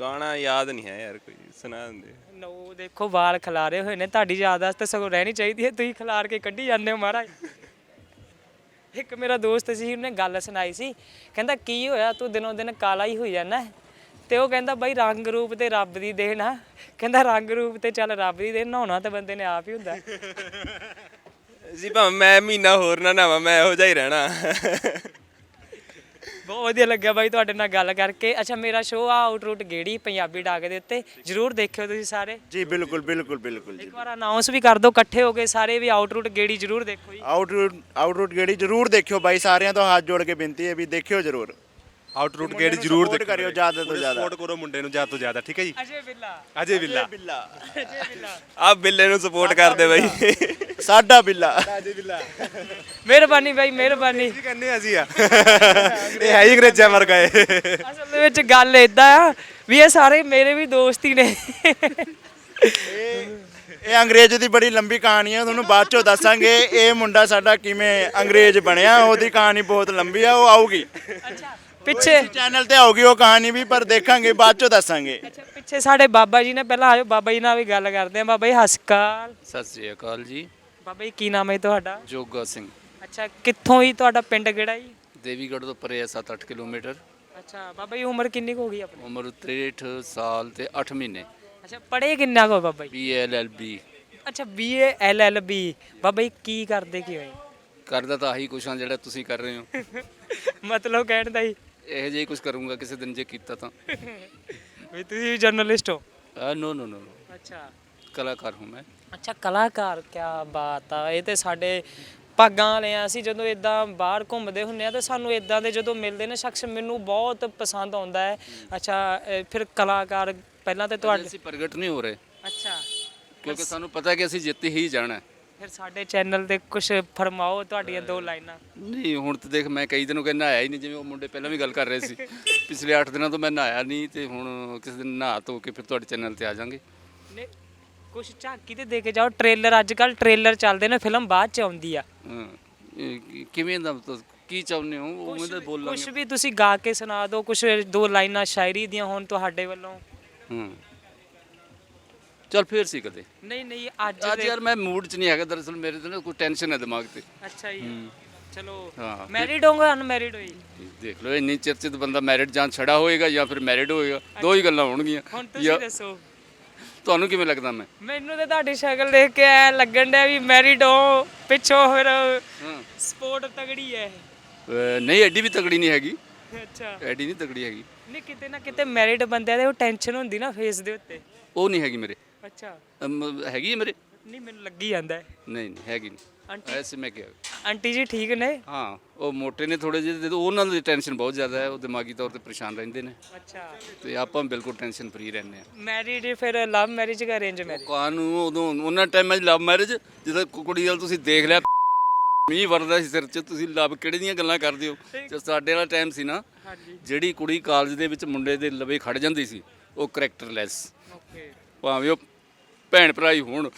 ਗਾਣਾ ਯਾਦ ਨਹੀਂ ਹੈ ਯਾਰ ਕੋਈ ਸੁਣਾ ਦਿੰਦੇ। ਨੋ ਦੇਖੋ ਵਾਲ ਖਿਲਾਰੇ ਹੋਏ ਨੇ ਤੁਹਾਡੀ ਯਾਦਾਸ਼ਤ ਤਾਂ ਸਗੋਂ ਰਹਿਣੀ ਚਾਹੀਦੀ ਹੈ ਤੁਸੀਂ ਖਿਲਾਰ ਕੇ ਕੱਢੀ ਜਾਂਦੇ ਹੋ ਮਹਾਰਾਜ। ਇੱਕ ਮੇਰਾ ਦੋਸਤ ਸੀ ਉਹਨੇ ਗੱਲ ਸੁਣਾਈ ਸੀ ਕਹਿੰਦਾ ਕੀ ਹੋਇਆ? ਤੂੰ ਦਿਨੋਂ ਦਿਨ ਕਾਲਾ ਹੀ ਹੋਈ ਜਾਂਦਾ ਤੇ ਉਹ ਕਹਿੰਦਾ ਬਾਈ ਰੰਗ ਰੂਪ ਤੇ ਰੱਬ ਦੀ ਦੇਣ ਆ। ਕਹਿੰਦਾ ਰੰਗ ਰੂਪ ਤੇ ਚੱਲ ਰੱਬ ਦੀ ਦੇਣ ਨਹਾਉਣਾ ਤਾਂ ਬੰਦੇ ਨੇ ਆਪ ਹੀ ਹੁੰਦਾ ਜੀ ਭਾਵੇਂ ਮੈਂ ਮਹੀਨਾ ਹੋਰ ਨਾ ਨਾਵਾਂ ਮੈਂ ਇਹੋ ਜਿਹਾ ਹੀ ਰਹਿਣਾ। ਬਹੁਤ ਵਧੀਆ ਲੱਗਿਆ ਬਾਈ ਤੁਹਾਡੇ ਨਾਲ ਗੱਲ ਕਰਕੇ। ਅੱਛਾ ਮੇਰਾ ਸ਼ੋਅ ਆ ਆਊਟਰੂਟ ਗੇੜੀ ਪੰਜਾਬੀ ਡਾਕ ਦੇ ਉੱਤੇ। ਜਰੂਰ ਦੇਖਿਓ ਤੁਸੀਂ ਸਾਰੇ। ਜੀ ਬਿਲਕੁਲ ਬਿਲਕੁਲ ਬਿਲकुल ਜੀ। ਇੱਕ ਵਾਰ ਅਨਾਉਂਸ ਵੀ ਕਰ ਦਿਓ ਇਕੱਠੇ ਹੋ ਕੇ ਸਾਰੇ ਵੀ ਆਊਟਰੂਟ ਗੇੜੀ ਜਰੂਰ ਦੇਖੋ ਜੀ। ਆਊਟਰੂਟ ਆਊਟਰੂਟ ਗੇੜੀ ਜ਼ਰੂਰ ਦੇਖਿਓ ਬਾਈ ਸਾਰਿਆਂ ਤੋਂ ਹੱਥ ਜੋੜ ਕੇ ਬੇਨਤੀ ਹੈ ਵੀ ਦੇਖਿਓ ਜ਼ਰੂਰ। ਆਊਟ ਰੂਟ ਨੂੰ ਜ਼ਰੂਰ ਦੇਖਿਓ ਕਰਿਓ ਜ਼ਿਆਦਾ ਤੋਂ ਜ਼ਿਆਦਾ। ਸਪੋਰਟ ਕਰੋ ਮੁੰਡੇ ਨੂੰ ਜ਼ਿਆਦਾ ਤੋਂ ਜ਼ਿਆਦਾ ਠੀਕ ਹੈ ਜੀ? ਅਜੇ ਬਿੱਲਾ। ਅਜੇ ਬਿੱਲਾ। ਬਿੱਲਾ। ਅਜੇ ਬਿੱਲਾ। ਆ ਬਿੱਲੇ ਨੂੰ ਸਪੋਰਟ ਕਰਦੇ ਬਾਈ। ਸਾਡਾ ਬਿੱਲਾ। ਅਜੇ ਬਿੱਲਾ। ਮਿਹਰਬਾਨੀ ਬਾਈ ਮਿਹਰਬਾਨੀ। ਕੀ ਕਹਿੰਦੇ ਅਸੀਂ ਆ। ਇਹ ਹੈ ਹੀ ਅੰਗਰੇਜ਼ਾਂ ਵਰਗਾ ਏ ਅਸਲ ਵਿੱਚ ਗੱਲ ਇਦਾਂ ਆ ਵੀ ਇਹ ਸਾਰੇ ਮੇਰੇ ਵੀ ਦੋਸਤ ਹੀ ਨੇ। ਇਹ ਅੰਗਰੇਜ਼ ਦੀ ਬੜੀ ਲੰਬੀ ਕਹਾਣੀ ਹੈ ਤੁਹਾਨੂੰ ਬਾਅਦ ਚੋਂ ਦੱਸਾਂਗੇ ਇਹ ਮੁੰਡਾ ਸਾਡਾ ਕਿਵੇਂ ਅੰਗਰੇਜ਼ ਬਣਿਆ ਉਹਦੀ ਕਹਾਣੀ ਬਹੁਤ ਲੰਬੀ ਆ ਉਹ ਆਊਗੀ। ਪਿੱਛੇ ਚੈਨਲ ਤੇ ਆਊਗੀ ਉਹ ਕਹਾਣੀ ਵੀ ਪਰ ਦੇਖਾਂਗੇ ਬਾਅਦ ਚੋਂ ਦੱਸਾਂਗੇ। ਅੱਛਾ ਪਿੱਛੇ ਸਾਡੇ ਬਾਬਾ ਜੀ ਨੇ ਪਹਿਲਾਂ ਆਜੋ ਬਾਬਾ ਜੀ ਨਾਲ ਵੀ ਗੱਲ ਕਰਦੇ ਆ ਬਾਬਾ ਜੀ ਹਸਕਾਲ ਸਤਿ ਸ੍ਰੀ ਅਕਾਲ ਜੀ। ਬਾਬਾ ਜੀ ਕੀ ਨਾਮ ਹੈ ਤੁਹਾਡਾ? ਜੋਗਾ ਸਿੰਘ। ਅੱਛਾ ਕਿੱਥੋਂ ਹੀ ਤੁਹਾਡਾ ਪਿੰਡ ਕਿਹੜਾ ਜੀ? ਦੇਵੀਗੜ੍ਹ ਤੋਂ ਪਰੇ ਹੈ 7-8 ਕਿਲੋਮੀਟਰ। ਅੱਛਾ ਬਾਬਾ ਜੀ ਉਮਰ ਕਿੰਨੀ ਕੁ ਹੋ ਗਈ ਆਪਣੀ? ਉਮਰ 63 ਸਾਲ ਤੇ 8 ਮਹੀਨੇ। ਅੱਛਾ ਪੜ੍ਹੇ ਕਿੰਨਾ ਕੁ ਹੋ ਬਾਬਾ ਜੀ? B L L B. ਅੱਛਾ ਬੀਏ ਐਲਐਲਬੀ ਬਾਬਾ ਜੀ ਕੀ ਕਰਦੇ ਕੀ ਹੋਏ ਕਰਦਾ ਤਾਂ ਆਹੀ ਕੁਛ ਆ ਜਿਹੜਾ ਤੁਸੀਂ ਕਰ ਰਹੇ ਹੋ। ਮਤਲਬ ਕਹਿਣ ਦਾ ਹੀ। ਇਹੋ ਜਿਹਾ ਹੀ ਕੁਝ ਕਰੂੰਗਾ ਕਿਸੇ ਦਿਨ ਜੇ ਕੀਤਾ ਤਾਂ। [laughs] ਵੀ ਤੁਸੀਂ ਜਰਨਲਿਸਟ ਹੋ? ਨੋ ਨੋ ਨੋ ਅੱਛਾ। ਕਲਾਕਾਰ ਹੂੰ ਮੈਂ। ਅੱਛਾ ਕਲਾਕਾਰ ਕੀ ਬਾਤ ਆ। ਇਹ ਤੇ ਸਾਡੇ ਭਾਗਾਂ ਵਾਲੇ ਆ ਅਸੀਂ ਜਦੋਂ ਇਦਾਂ ਬਾਹਰ ਘੁੰਮਦੇ ਹੁੰਨੇ ਆ ਤੇ ਸਾਨੂੰ ਇਦਾਂ ਦੇ ਜਦੋਂ ਮਿਲਦੇ ਨੇ ਸ਼ਖਸ ਮੈਨੂੰ ਬਹੁਤ ਪਸੰਦ ਆਉਂਦਾ ਹੈ। ਅੱਛਾ ਫਿਰ ਕਲਾਕਾਰ ਪਹਿਲਾਂ ਤੇ ਤੁਹਾਡੇ ਅਸੀਂ ਪ੍ਰਗਟ ਨਹੀਂ ਹੋ ਰਹੇ। ਅੱਛਾ। ਕਿਉਂਕਿ ਸਾਨੂੰ ਪਤਾ ਕਿ ਅਸੀਂ ਜਿੱਤ ਹੀ ਜਾਣਾ ਹੈ। ਫਿਰ ਸਾਡੇ ਚੈਨਲ ਤੇ ਕੁਝ ਫਰਮਾਓ ਤੁਹਾਡੀਆਂ ਦੋ ਲਾਈਨਾਂ। ਨਹੀਂ ਹੁਣ ਤੇ ਦੇਖ ਮੈਂ ਕਈ ਦਿਨੋਂ ਕਹਿੰਦਾ ਆਇਆ ਹੀ ਨਹੀਂ ਜਿਵੇਂ ਉਹ ਮੁੰਡੇ ਪਹਿਲਾਂ ਵੀ ਗੱਲ ਕਰ ਰਹੇ ਸੀ। [laughs] ਪਿਛਲੇ 8 ਦਿਨਾਂ ਤੋਂ ਮੈਂ ਨਹਾਇਆ ਨਹੀਂ ਤੇ ਹੁਣ ਕਿਸੇ ਦਿਨ ਨਹਾ ਧੋ ਕੇ ਫਿਰ ਤੁਹਾਡੇ ਚੈਨਲ ਤੇ ਆ ਜਾਾਂਗੇ। ਕੁਝ ਝਾਕੀ ਤੇ ਦੇ ਕੇ ਜਾਓ। ਟ੍ਰੇਲਰ ਅੱਜ ਕੱਲ ਟ੍ਰੇਲਰ ਚੱਲਦੇ ਨੇ ਫਿਲਮ ਬਾਅਦ ਚ ਆਉਂਦੀ ਆ। ਹਾਂ, ਇਹ ਕੀ- ਕਿਵੇਂ ਦਾ ਮਤਲਬ ਕੀ ਚਾਹੁੰਦੇ ਹੋ? ਉਵੇਂ ਦਾ ਬੋਲ ਕੁਝ ਵੀ ਤੁਸੀਂ ਗਾ ਕੇ ਸੁਣਾ ਦਿਓ ਕੁਝ ਦੋ ਲਾਈਨਾਂ ਸ਼ਾਇਰੀ ਦੀਆਂ ਹੋਣ ਤੁਹਾਡੇ ਵੱਲੋਂ। ਹਾਂ। ਚਲ ਫੇਰ ਸੀ ਕਦੇ। ਨਹੀਂ ਨਹੀਂ ਅੱਜ ਅੱਜ ਯਾਰ ਮੈਂ ਮੂਡ 'ਚ ਨਹੀਂ ਹੈਗਾ ਦਰਅਸਲ ਮੇਰੇ ਤੇ ਨਾ ਕੋਈ ਟੈਨਸ਼ਨ ਹੈ ਦਿਮਾਗ ਤੇ। ਅੱਛਾ ਜੀ। ਚਲੋ ਹਾਂ। ਮੈਰਿਡ ਹੋਗਾ ਅਨਮੈਰਿਡ ਹੋਈ। ਦੇਖ ਲਓ ਇੰਨੀ ਚਰਚਿਤ ਬੰਦਾ ਮੈਰਿਡ ਜਾਂ ਛੜਾ ਹੋਏਗਾ ਜਾਂ ਫਿਰ ਮੈਰਿਡ ਹੋਏਗਾ ਦੋ ਹੀ ਗੱਲਾਂ ਹੋਣਗੀਆਂ। ਹੁਣ ਤੁਸੀਂ ਜਾਂ ਦੱਸੋ। ਤੁਹਾਨੂੰ ਕਿਵੇਂ ਲੱਗਦਾ ਮੈਂ? ਮੈਨੂੰ ਤਾਂ ਤੁਹਾਡੀ ਸ਼ਕਲ ਦੇਖ ਕੇ ਐ ਲੱਗਣ ਡਿਆ ਵੀ ਮੈਰਿਡ ਹੋ ਪਿੱਛੋਂ ਫਿਰ ਹਾਂ। ਸਪੋਰਟ ਤਗੜੀ ਅਹ ਨਹੀਂ ਐਡੀ ਵੀ ਤਗੜੀ ਨਹੀਂ ਹੈਗੀ। ਅੱਛਾ। ਐਡੀ ਨਹੀਂ ਤਗੜੀ ਹੈਗੀ। ਨਹੀਂ ਕਿਤੇ ਨਾ ਕਿਤੇ ਮੈਰਿਡ ਬੰਦਿਆਂ ਦੇ ਉਹ ਟੈਨਸ਼ਨ ਹੁੰਦੀ ਨਾ ਫੇਸ ਦੇ ਉੱਤੇ। ਉਹ ਨਹੀਂ ਹੈਗੀ ਮੇਰੇ। ਅੱਛਾ। ਅਮ, ਹੈਗੀ ਹੈ ਮੇਰੇ? ਨਹੀਂ ਮੈਨੂੰ ਲੱਗੀ ਜਾਂਦਾ ਹੈ। ਨਹੀਂ ਨਹੀਂ ਹੈਗੀ ਨਹੀਂ। ਆਂਟੀ ਐਸੇ ਮੈਂ ਕਿਹਾ। ਆਂਟੀ ਜੀ ਠੀਕ ਨੇ? ਹਾਂ ਉਹ ਮੋਟੇ ਨੇ ਥੋੜੇ ਜਿਹੇ ਤੇ ਉਹਨਾਂ ਦੀ ਟੈਨਸ਼ਨ ਬਹੁਤ ਜ਼ਿਆਦਾ ਹੈ ਉਹ ਦਿਮਾਗੀ ਤੌਰ ਤੇ ਪਰੇਸ਼ਾਨ ਰਹਿੰਦੇ ਨੇ। ਅੱਛਾ। ਤੇ ਆਪਾਂ ਬਿਲਕੁਲ ਟੈਨਸ਼ਨ ਫਰੀ ਰਹਿੰਦੇ ਆ ਮੈਰਿਡ ਫਿਰ ਲਵ ਮੈਰਿਜ ਕਿ ਅਰੇਂਜ ਮੈਰਿਜ ਕਾਨੂੰ ਉਦੋਂ ਉਹਨਾਂ ਟਾਈਮਾਂ 'ਚ ਲਵ ਮੈਰਿਜ ਜਦੋਂ ਕੁ- ਕੁੜੀ ਵਾਲ ਤੁਸੀਂ ਦੇਖ ਲਿਆ ਮੀਂਹ ਵਰਦਾ ਸੀ ਸਿਰ 'ਚ ਤੁਸੀਂ ਲਵ ਕਿਹੜੇ ਦੀਆਂ ਗੱਲਾਂ ਕਰਦੇ ਹੋ? ਜੇ ਸਾਡੇ ਵਾਲਾ ਟਾਈਮ ਸੀ ਨਾ ਹਾਂਜੀ। ਜਿਹੜੀ ਕੁੜੀ ਕਾਲਜ ਦੇ ਵਿੱਚ ਮੁੰਡੇ ਦੇ ਲਵੇ ਖੜ ਜਾਂਦੀ ਸੀ ਉਹ ਕਰੈਕਟਰਲੈਸ ਓਕੇ ਭਾਵੇਂ ਉਹ ਭੈਣ ਭਰਾ ਹੀ ਹੋਣ।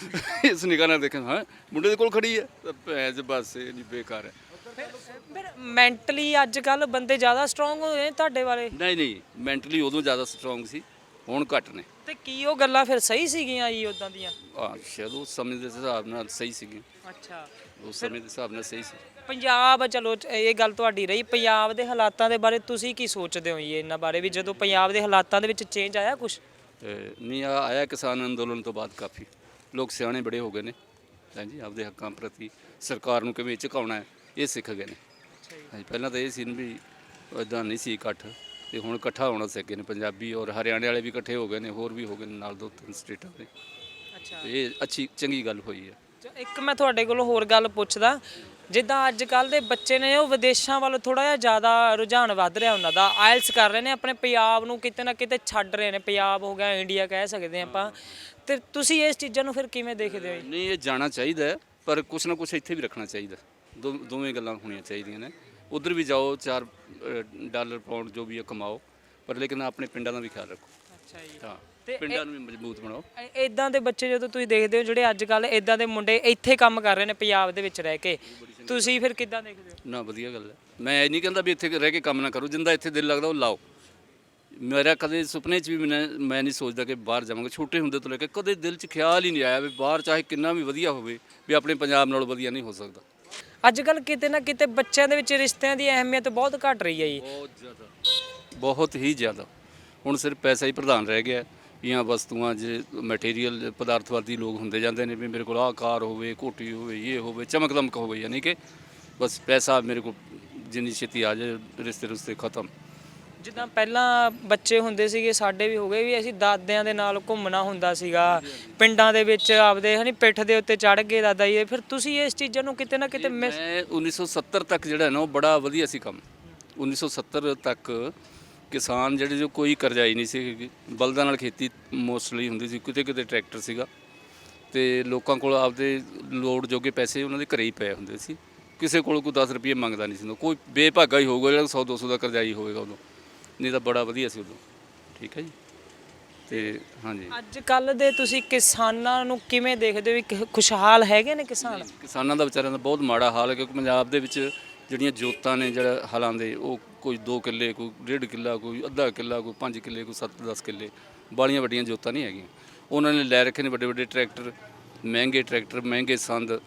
ਇਸ ਨਿਗਾਹ ਨਾਲ ਦੇਖਣ ਹਾਂ? ਮੁੰਡੇ ਦੇ ਕੋਲ ਖੜੀ ਹੈ? ਤਾਂ ਭੈਣ ਬਸ ਇਹ ਨਹੀਂ ਬੇਕਾਰ ਹੈ। ਫਿਰ ਮੈਂਟਲੀ ਅੱਜ ਕੱਲ ਬੰਦੇ ਜ਼ਿਆਦਾ ਸਟਰੋਂਗ ਹੋਏ ਨੇ ਤੁਹਾਡੇ ਵਾਲੇ? ਨਹੀਂ ਨਹੀਂ ਮੈਂਟਲੀ ਉਦੋਂ ਜ਼ਿਆਦਾ ਸਟਰੋਂਗ ਸੀ ਹੁਣ ਘੱਟ ਨੇ। ਤੇ ਕੀ ਉਹ ਗੱਲਾਂ ਫਿਰ ਸਹੀ ਸੀਗੀਆਂ ਜੀ ਉਦਾਂ ਦੀਆਂ? ਆ ਸ਼ਾਇਦ ਉਸ ਸਮੇਂ ਦੇ ਹਿਸਾਬ ਨਾਲ ਸਹੀ ਸੀਗੀ ਅੱਛਾ। ਉਸ ਸਮੇਂ ਦੇ ਹਿਸਾਬ ਨਾਲ ਸਹੀ ਸੀ। ਪੰਜਾਬ ਚਲੋ ਇਹ ਗੱਲ ਤੁਹਾਡੀ ਰਹੀ ਪੰਜਾਬ ਦੇ ਹਾਲਾਤਾਂ ਦੇ ਬਾਰੇ ਤੁਸੀਂ ਕੀ ਸੋਚਦੇ ਹੋ ਜੀ ਇਹਨਾਂ ਬਾਰੇ ਵੀ? ਜਦੋਂ ਪੰਜਾਬ ਦੇ ਹਾਲਾਤਾਂ ਦੇ ਵਿੱਚ ਚੇਂਜ ਆਇਆ ਕੁਝ ਨਹੀਂ ਆ ਆਇਆ ਕਿਸਾਨ ਅੰਦੋਲਨ ਤੋਂ ਬਾਅਦ ਕਾਫੀ। ਲੋਕ ਸਿਆਣੇ ਬੜੇ ਹੋ ਗਏ ਨੇ। ਹਾਂਜੀ ਆਪਦੇ ਹੱਕਾਂ ਪ੍ਰਤੀ ਸਰਕਾਰ ਨੂੰ ਕਿਵੇਂ ਝੁਕਾਉਣਾ ਹੈ ਇਹ ਸਿੱਖ ਗਏ ਨੇ। ਹਾਂਜੀ ਪਹਿਲਾਂ ਤਾਂ ਇਹ ਸੀ ਵੀ ਇਦਾਂ ਨਹੀਂ ਸੀ ਇਕੱਠ ਤੇ ਹੁਣ ਇਕੱਠਾ ਹੋਣਾ ਸਿੱਖ ਗਏ ਨੇ। ਪੰਜਾਬੀ ਔਰ ਹਰਿਆਣੇ ਵਾਲੇ ਵੀ ਇਕੱਠੇ ਹੋ ਗਏ ਨੇ ਹੋਰ ਵੀ ਹੋ ਗਏ ਨੇ ਨਾਲ ਦੋ ਤਿੰਨ ਸਟੇਟਾਂ ਦੇ। ਅੱਛਾ। ਇਹ ਅੱਛੀ ਚੰਗੀ ਗੱਲ ਹੋਈ ਹੈ। ਇੱਕ ਮੈਂ ਤੁਹਾਡੇ ਕੋਲੋਂ ਹੋਰ ਗੱਲ ਪੁੱਛਦਾ। ਜਿੱਦਾਂ ਅੱਜ ਕੱਲ ਦੇ ਬੱਚੇ ਨੇ ਉਹ ਵਿਦੇਸ਼ਾਂ ਵੱਲ ਥੋੜਾ ਜਿਹਾ ਜ਼ਿਆਦਾ ਰੁਝਾਨ ਵੱਧ ਰਿਹਾ ਉਹਨਾਂ ਦਾ। ਆਇਲਸ ਕਰ ਰਹੇ ਨੇ ਆਪਣੇ ਪੰਜਾਬ ਨੂੰ ਕਿਤੇ ਨਾ ਕਿਤੇ ਛੱਡ ਰਹੇ ਨੇ। ਪੰਜਾਬ ਹੋ ਗਿਆ ਇੰਡੀਆ ਕਹਿ ਸਕਦੇ ਆਪਾਂ। ਤੇ ਤੁਸੀਂ ਇਸ ਚੀਜ਼ਾਂ ਨੂੰ ਫਿਰ ਕਿਵੇਂ ਦੇਖਦੇ ਹੋ ਜੀ? ਨਹੀਂ ਇਹ ਜਾਣਾ ਚਾਹੀਦਾ ਹੈ, ਪਰ ਕੁਛ ਨਾ ਕੁਛ ਇੱਥੇ ਵੀ ਰੱਖਣਾ ਚਾਹੀਦਾ। ਦੋ ਦੋਵੇਂ ਗੱਲਾਂ ਹੋਣੀਆਂ ਚਾਹੀਦੀਆਂ ਨੇ। ਉਧਰ ਵੀ ਜਾਓ ਚਾਰ ਡਾਲਰ ਪਾਉਂਡ ਜੋ ਵੀ ਹੈ ਕਮਾਓ। ਪਰ ਲੇਕਿਨ ਆਪਣੇ ਪਿੰਡਾਂ ਦਾ ਵੀ ਖਿਆਲ ਰੱਖੋ। ਅੱਛਾ ਜੀ। ਹਾਂ। ਤੇ ਪਿੰਡਾਂ ਨੂੰ ਵੀ ਮਜ਼ਬੂਤ ਬਣਾਓ। ਇਦਾਂ ਦੇ ਬੱਚੇ ਜਦੋਂ ਤੁਸੀਂ ਦੇਖਦੇ ਹੋ ਜਿਹੜੇ ਅੱਜ ਕੱਲ ਇਦਾਂ ਦੇ ਮੁੰਡੇ ਇੱਥੇ ਕੰਮ ਕਰ ਰਹੇ ਨੇ ਪੰਜਾਬ ਦੇ ਵਿੱਚ ਰਹਿ ਕੇ ਤੁਸੀਂ ਫਿਰ ਕਿੱਦਾਂ ਦੇਖਦੇ ਹੋ? ਨਾ ਵਧੀਆ ਗੱਲ ਹੈ। ਮੈਂ ਇਹ ਨਹੀਂ ਕਹਿੰਦਾ ਵੀ ਇੱਥੇ ਰਹਿ ਕੇ ਕੰਮ ਨਾ ਕਰੋ ਜਿੰਦਾ ਇੱਥੇ ਦਿਲ ਲੱਗਦਾ ਉਹ ਲਾਓ। ਮੇਰਾ ਕਦੇ ਸੁਪਨੇ 'ਚ ਵੀ ਮੈਂ ਮੈਂ ਨਹੀਂ ਸੋਚਦਾ ਕਿ ਬਾਹਰ ਜਾਵਾਂਗਾ। ਛੋਟੇ ਹੁੰਦੇ ਤੋਂ ਲੈ ਕੇ ਕਦੇ ਦਿਲ 'ਚ ਖਿਆਲ ਹੀ ਨਹੀਂ ਆਇਆ ਵੀ ਬਾਹਰ ਚਾਹੇ ਕਿੰਨਾ ਵੀ ਵਧੀਆ ਹੋਵੇ ਵੀ ਆਪਣੇ ਪੰਜਾਬ ਨਾਲੋਂ ਵਧੀਆ ਨਹੀਂ ਹੋ ਸਕਦਾ। ਅੱਜ ਕੱਲ ਕਿਤੇ ਨਾ ਕਿਤੇ ਬੱਚਿਆਂ ਦੇ ਵਿੱਚ ਰਿਸ਼ਤਿਆਂ ਦੀ ਅਹਿਮੀਅਤ ਬਹੁਤ ਘਟ ਰਹੀ ਹੈ ਜੀ। ਬਹੁਤ ਜ਼ਿਆਦਾ। ਬਹੁਤ ਹੀ ਜ਼ਿਆਦਾ। ਹੁਣ ਸਿਰਫ ਪੈਸਾ ਹੀ ਪ੍ਰਧਾਨ ਰਹਿ ਗਿਆ। ਜਾਂ ਵਸਤੂਆਂ ਜੇ ਮਟੀਰੀਅਲ ਪਦਾਰਥਵਾਦੀ ਲੋਕ ਹੁੰਦੇ ਜਾਂਦੇ ਨੇ ਵੀ ਮੇਰੇ ਕੋਲ ਆਹ ਕਾਰ ਹੋਵੇ ਕੋਠੀ ਹੋਵੇ ਇਹ ਹੋਵੇ ਚਮਕ ਦਮਕ ਹੋਵੇ ਯਾਨੀ ਕਿ ਬਸ ਪੈਸਾ ਮੇਰੇ ਕੋਲ ਜਿੰਨੀ ਛੇਤੀ ਆ ਜਾਏ ਰਿਸ਼ਤੇ ਰੁਸ਼ਤੇ ਖਤਮ। ਜਿੱਦਾਂ ਪਹਿਲਾਂ ਬੱਚੇ ਹੁੰਦੇ ਸੀਗੇ ਸਾਡੇ ਵੀ ਹੋ ਗਏ ਵੀ ਅਸੀਂ ਦਾਦਿਆਂ ਦੇ ਨਾਲ ਘੁੰਮਣਾ ਹੁੰਦਾ ਸੀਗਾ। ਪਿੰਡਾਂ ਦੇ ਵਿੱਚ ਆਪਦੇ ਹਨੀ ਪਿੱਠ ਦੇ ਉੱਤੇ ਚੜ ਗਏ ਦਾਦਾ ਜੀ ਫਿਰ ਤੁਸੀਂ ਇਸ ਚੀਜ਼ਾਂ ਨੂੰ ਕਿਤੇ ਨਾ ਕਿਤੇ ਮੈਂ 1970 ਤੱਕ ਜਿਹੜਾ ਨਾ ਉਹ ਬੜਾ ਵਧੀਆ ਸੀ ਕੰਮ। 1970 ਤੱਕ ਕਿਸਾਨ ਜਿਹੜੇ ਜੋ ਕੋਈ ਕਰਜ਼ਾਈ ਨਹੀਂ ਸੀ ਬਲਦਾਂ ਨਾਲ ਖੇਤੀ ਮੋਸਟਲੀ ਹੁੰਦੀ ਸੀ ਕਿਤੇ ਕਿਤੇ ਟਰੈਕਟਰ ਸੀਗਾ। ਤੇ ਲੋਕਾਂ ਕੋਲ ਆਪਦੇ ਲੋੜ ਜੋਗੇ ਪੈਸੇ ਉਹਨਾਂ ਦੇ ਘਰੇ ਹੀ ਪਏ ਹੁੰਦੇ ਸੀ। ਕਿਸੇ ਕੋਲ ਕੋਈ 10 ਰੁਪਏ ਮੰਗਦਾ ਨਹੀਂ ਸੀ। ਕੋਈ ਬੇਭਾਗਾ ਹੀ ਹੋਊਗਾ ਜਿਹੜਾ 100 200 ਦਾ ਕਰਜ਼ਾਈ ਹੋਵੇਗਾ ਉਦੋਂ ਨਹੀਂ ਤਾਂ ਬੜਾ ਵਧੀਆ ਸੀ ਉਦੋਂ ਠੀਕ ਹੈ ਜੀ। ਤੇ ਹਾਂਜੀ। ਅੱਜ ਕੱਲ ਦੇ ਤੁਸੀਂ ਕਿਸਾਨਾਂ ਨੂੰ ਕਿਵੇਂ ਦੇਖਦੇ ਹੋ ਵੀ ਖੁਸ਼ਹਾਲ ਹੈਗੇ ਨੇ ਕਿਸਾਨ? ਕਿਸਾਨਾਂ ਦਾ ਵਿਚਾਰਿਆਂ ਦਾ ਬਹੁਤ ਮਾੜਾ ਹਾਲ ਹੈ ਕਿਉਂਕਿ ਪੰਜਾਬ ਦੇ ਵਿੱਚ ਜਿਹੜੀਆਂ ਜੋਤਾਂ ਨੇ ਜਿਹੜਾ ਹਲਾਂ ਦੇ, ਉਹ ਕੋਈ 2 ਕਿੱਲੇ, ਕੋਈ ਡੇਢ ਕਿੱਲਾ, ਕੋਈ ਅੱਧਾ ਕਿੱਲਾ, ਕੋਈ 5 ਕਿੱਲੇ, ਕੋਈ 7-10 ਕਿੱਲੇ, ਬਾਲੀਆਂ ਵੱਡੀਆਂ ਜੋਤਾਂ ਨਹੀਂ ਹੈਗੀਆਂ। ਉਹਨਾਂ ਨੇ ਲੈ ਰੱਖੇ ਨੇ ਵੱਡੇ ਵੱਡੇ ਟਰੈਕਟਰ, ਮਹਿੰਗੇ ਟਰੈਕਟਰ, ਮਹਿੰਗੇ ਸੰਦ,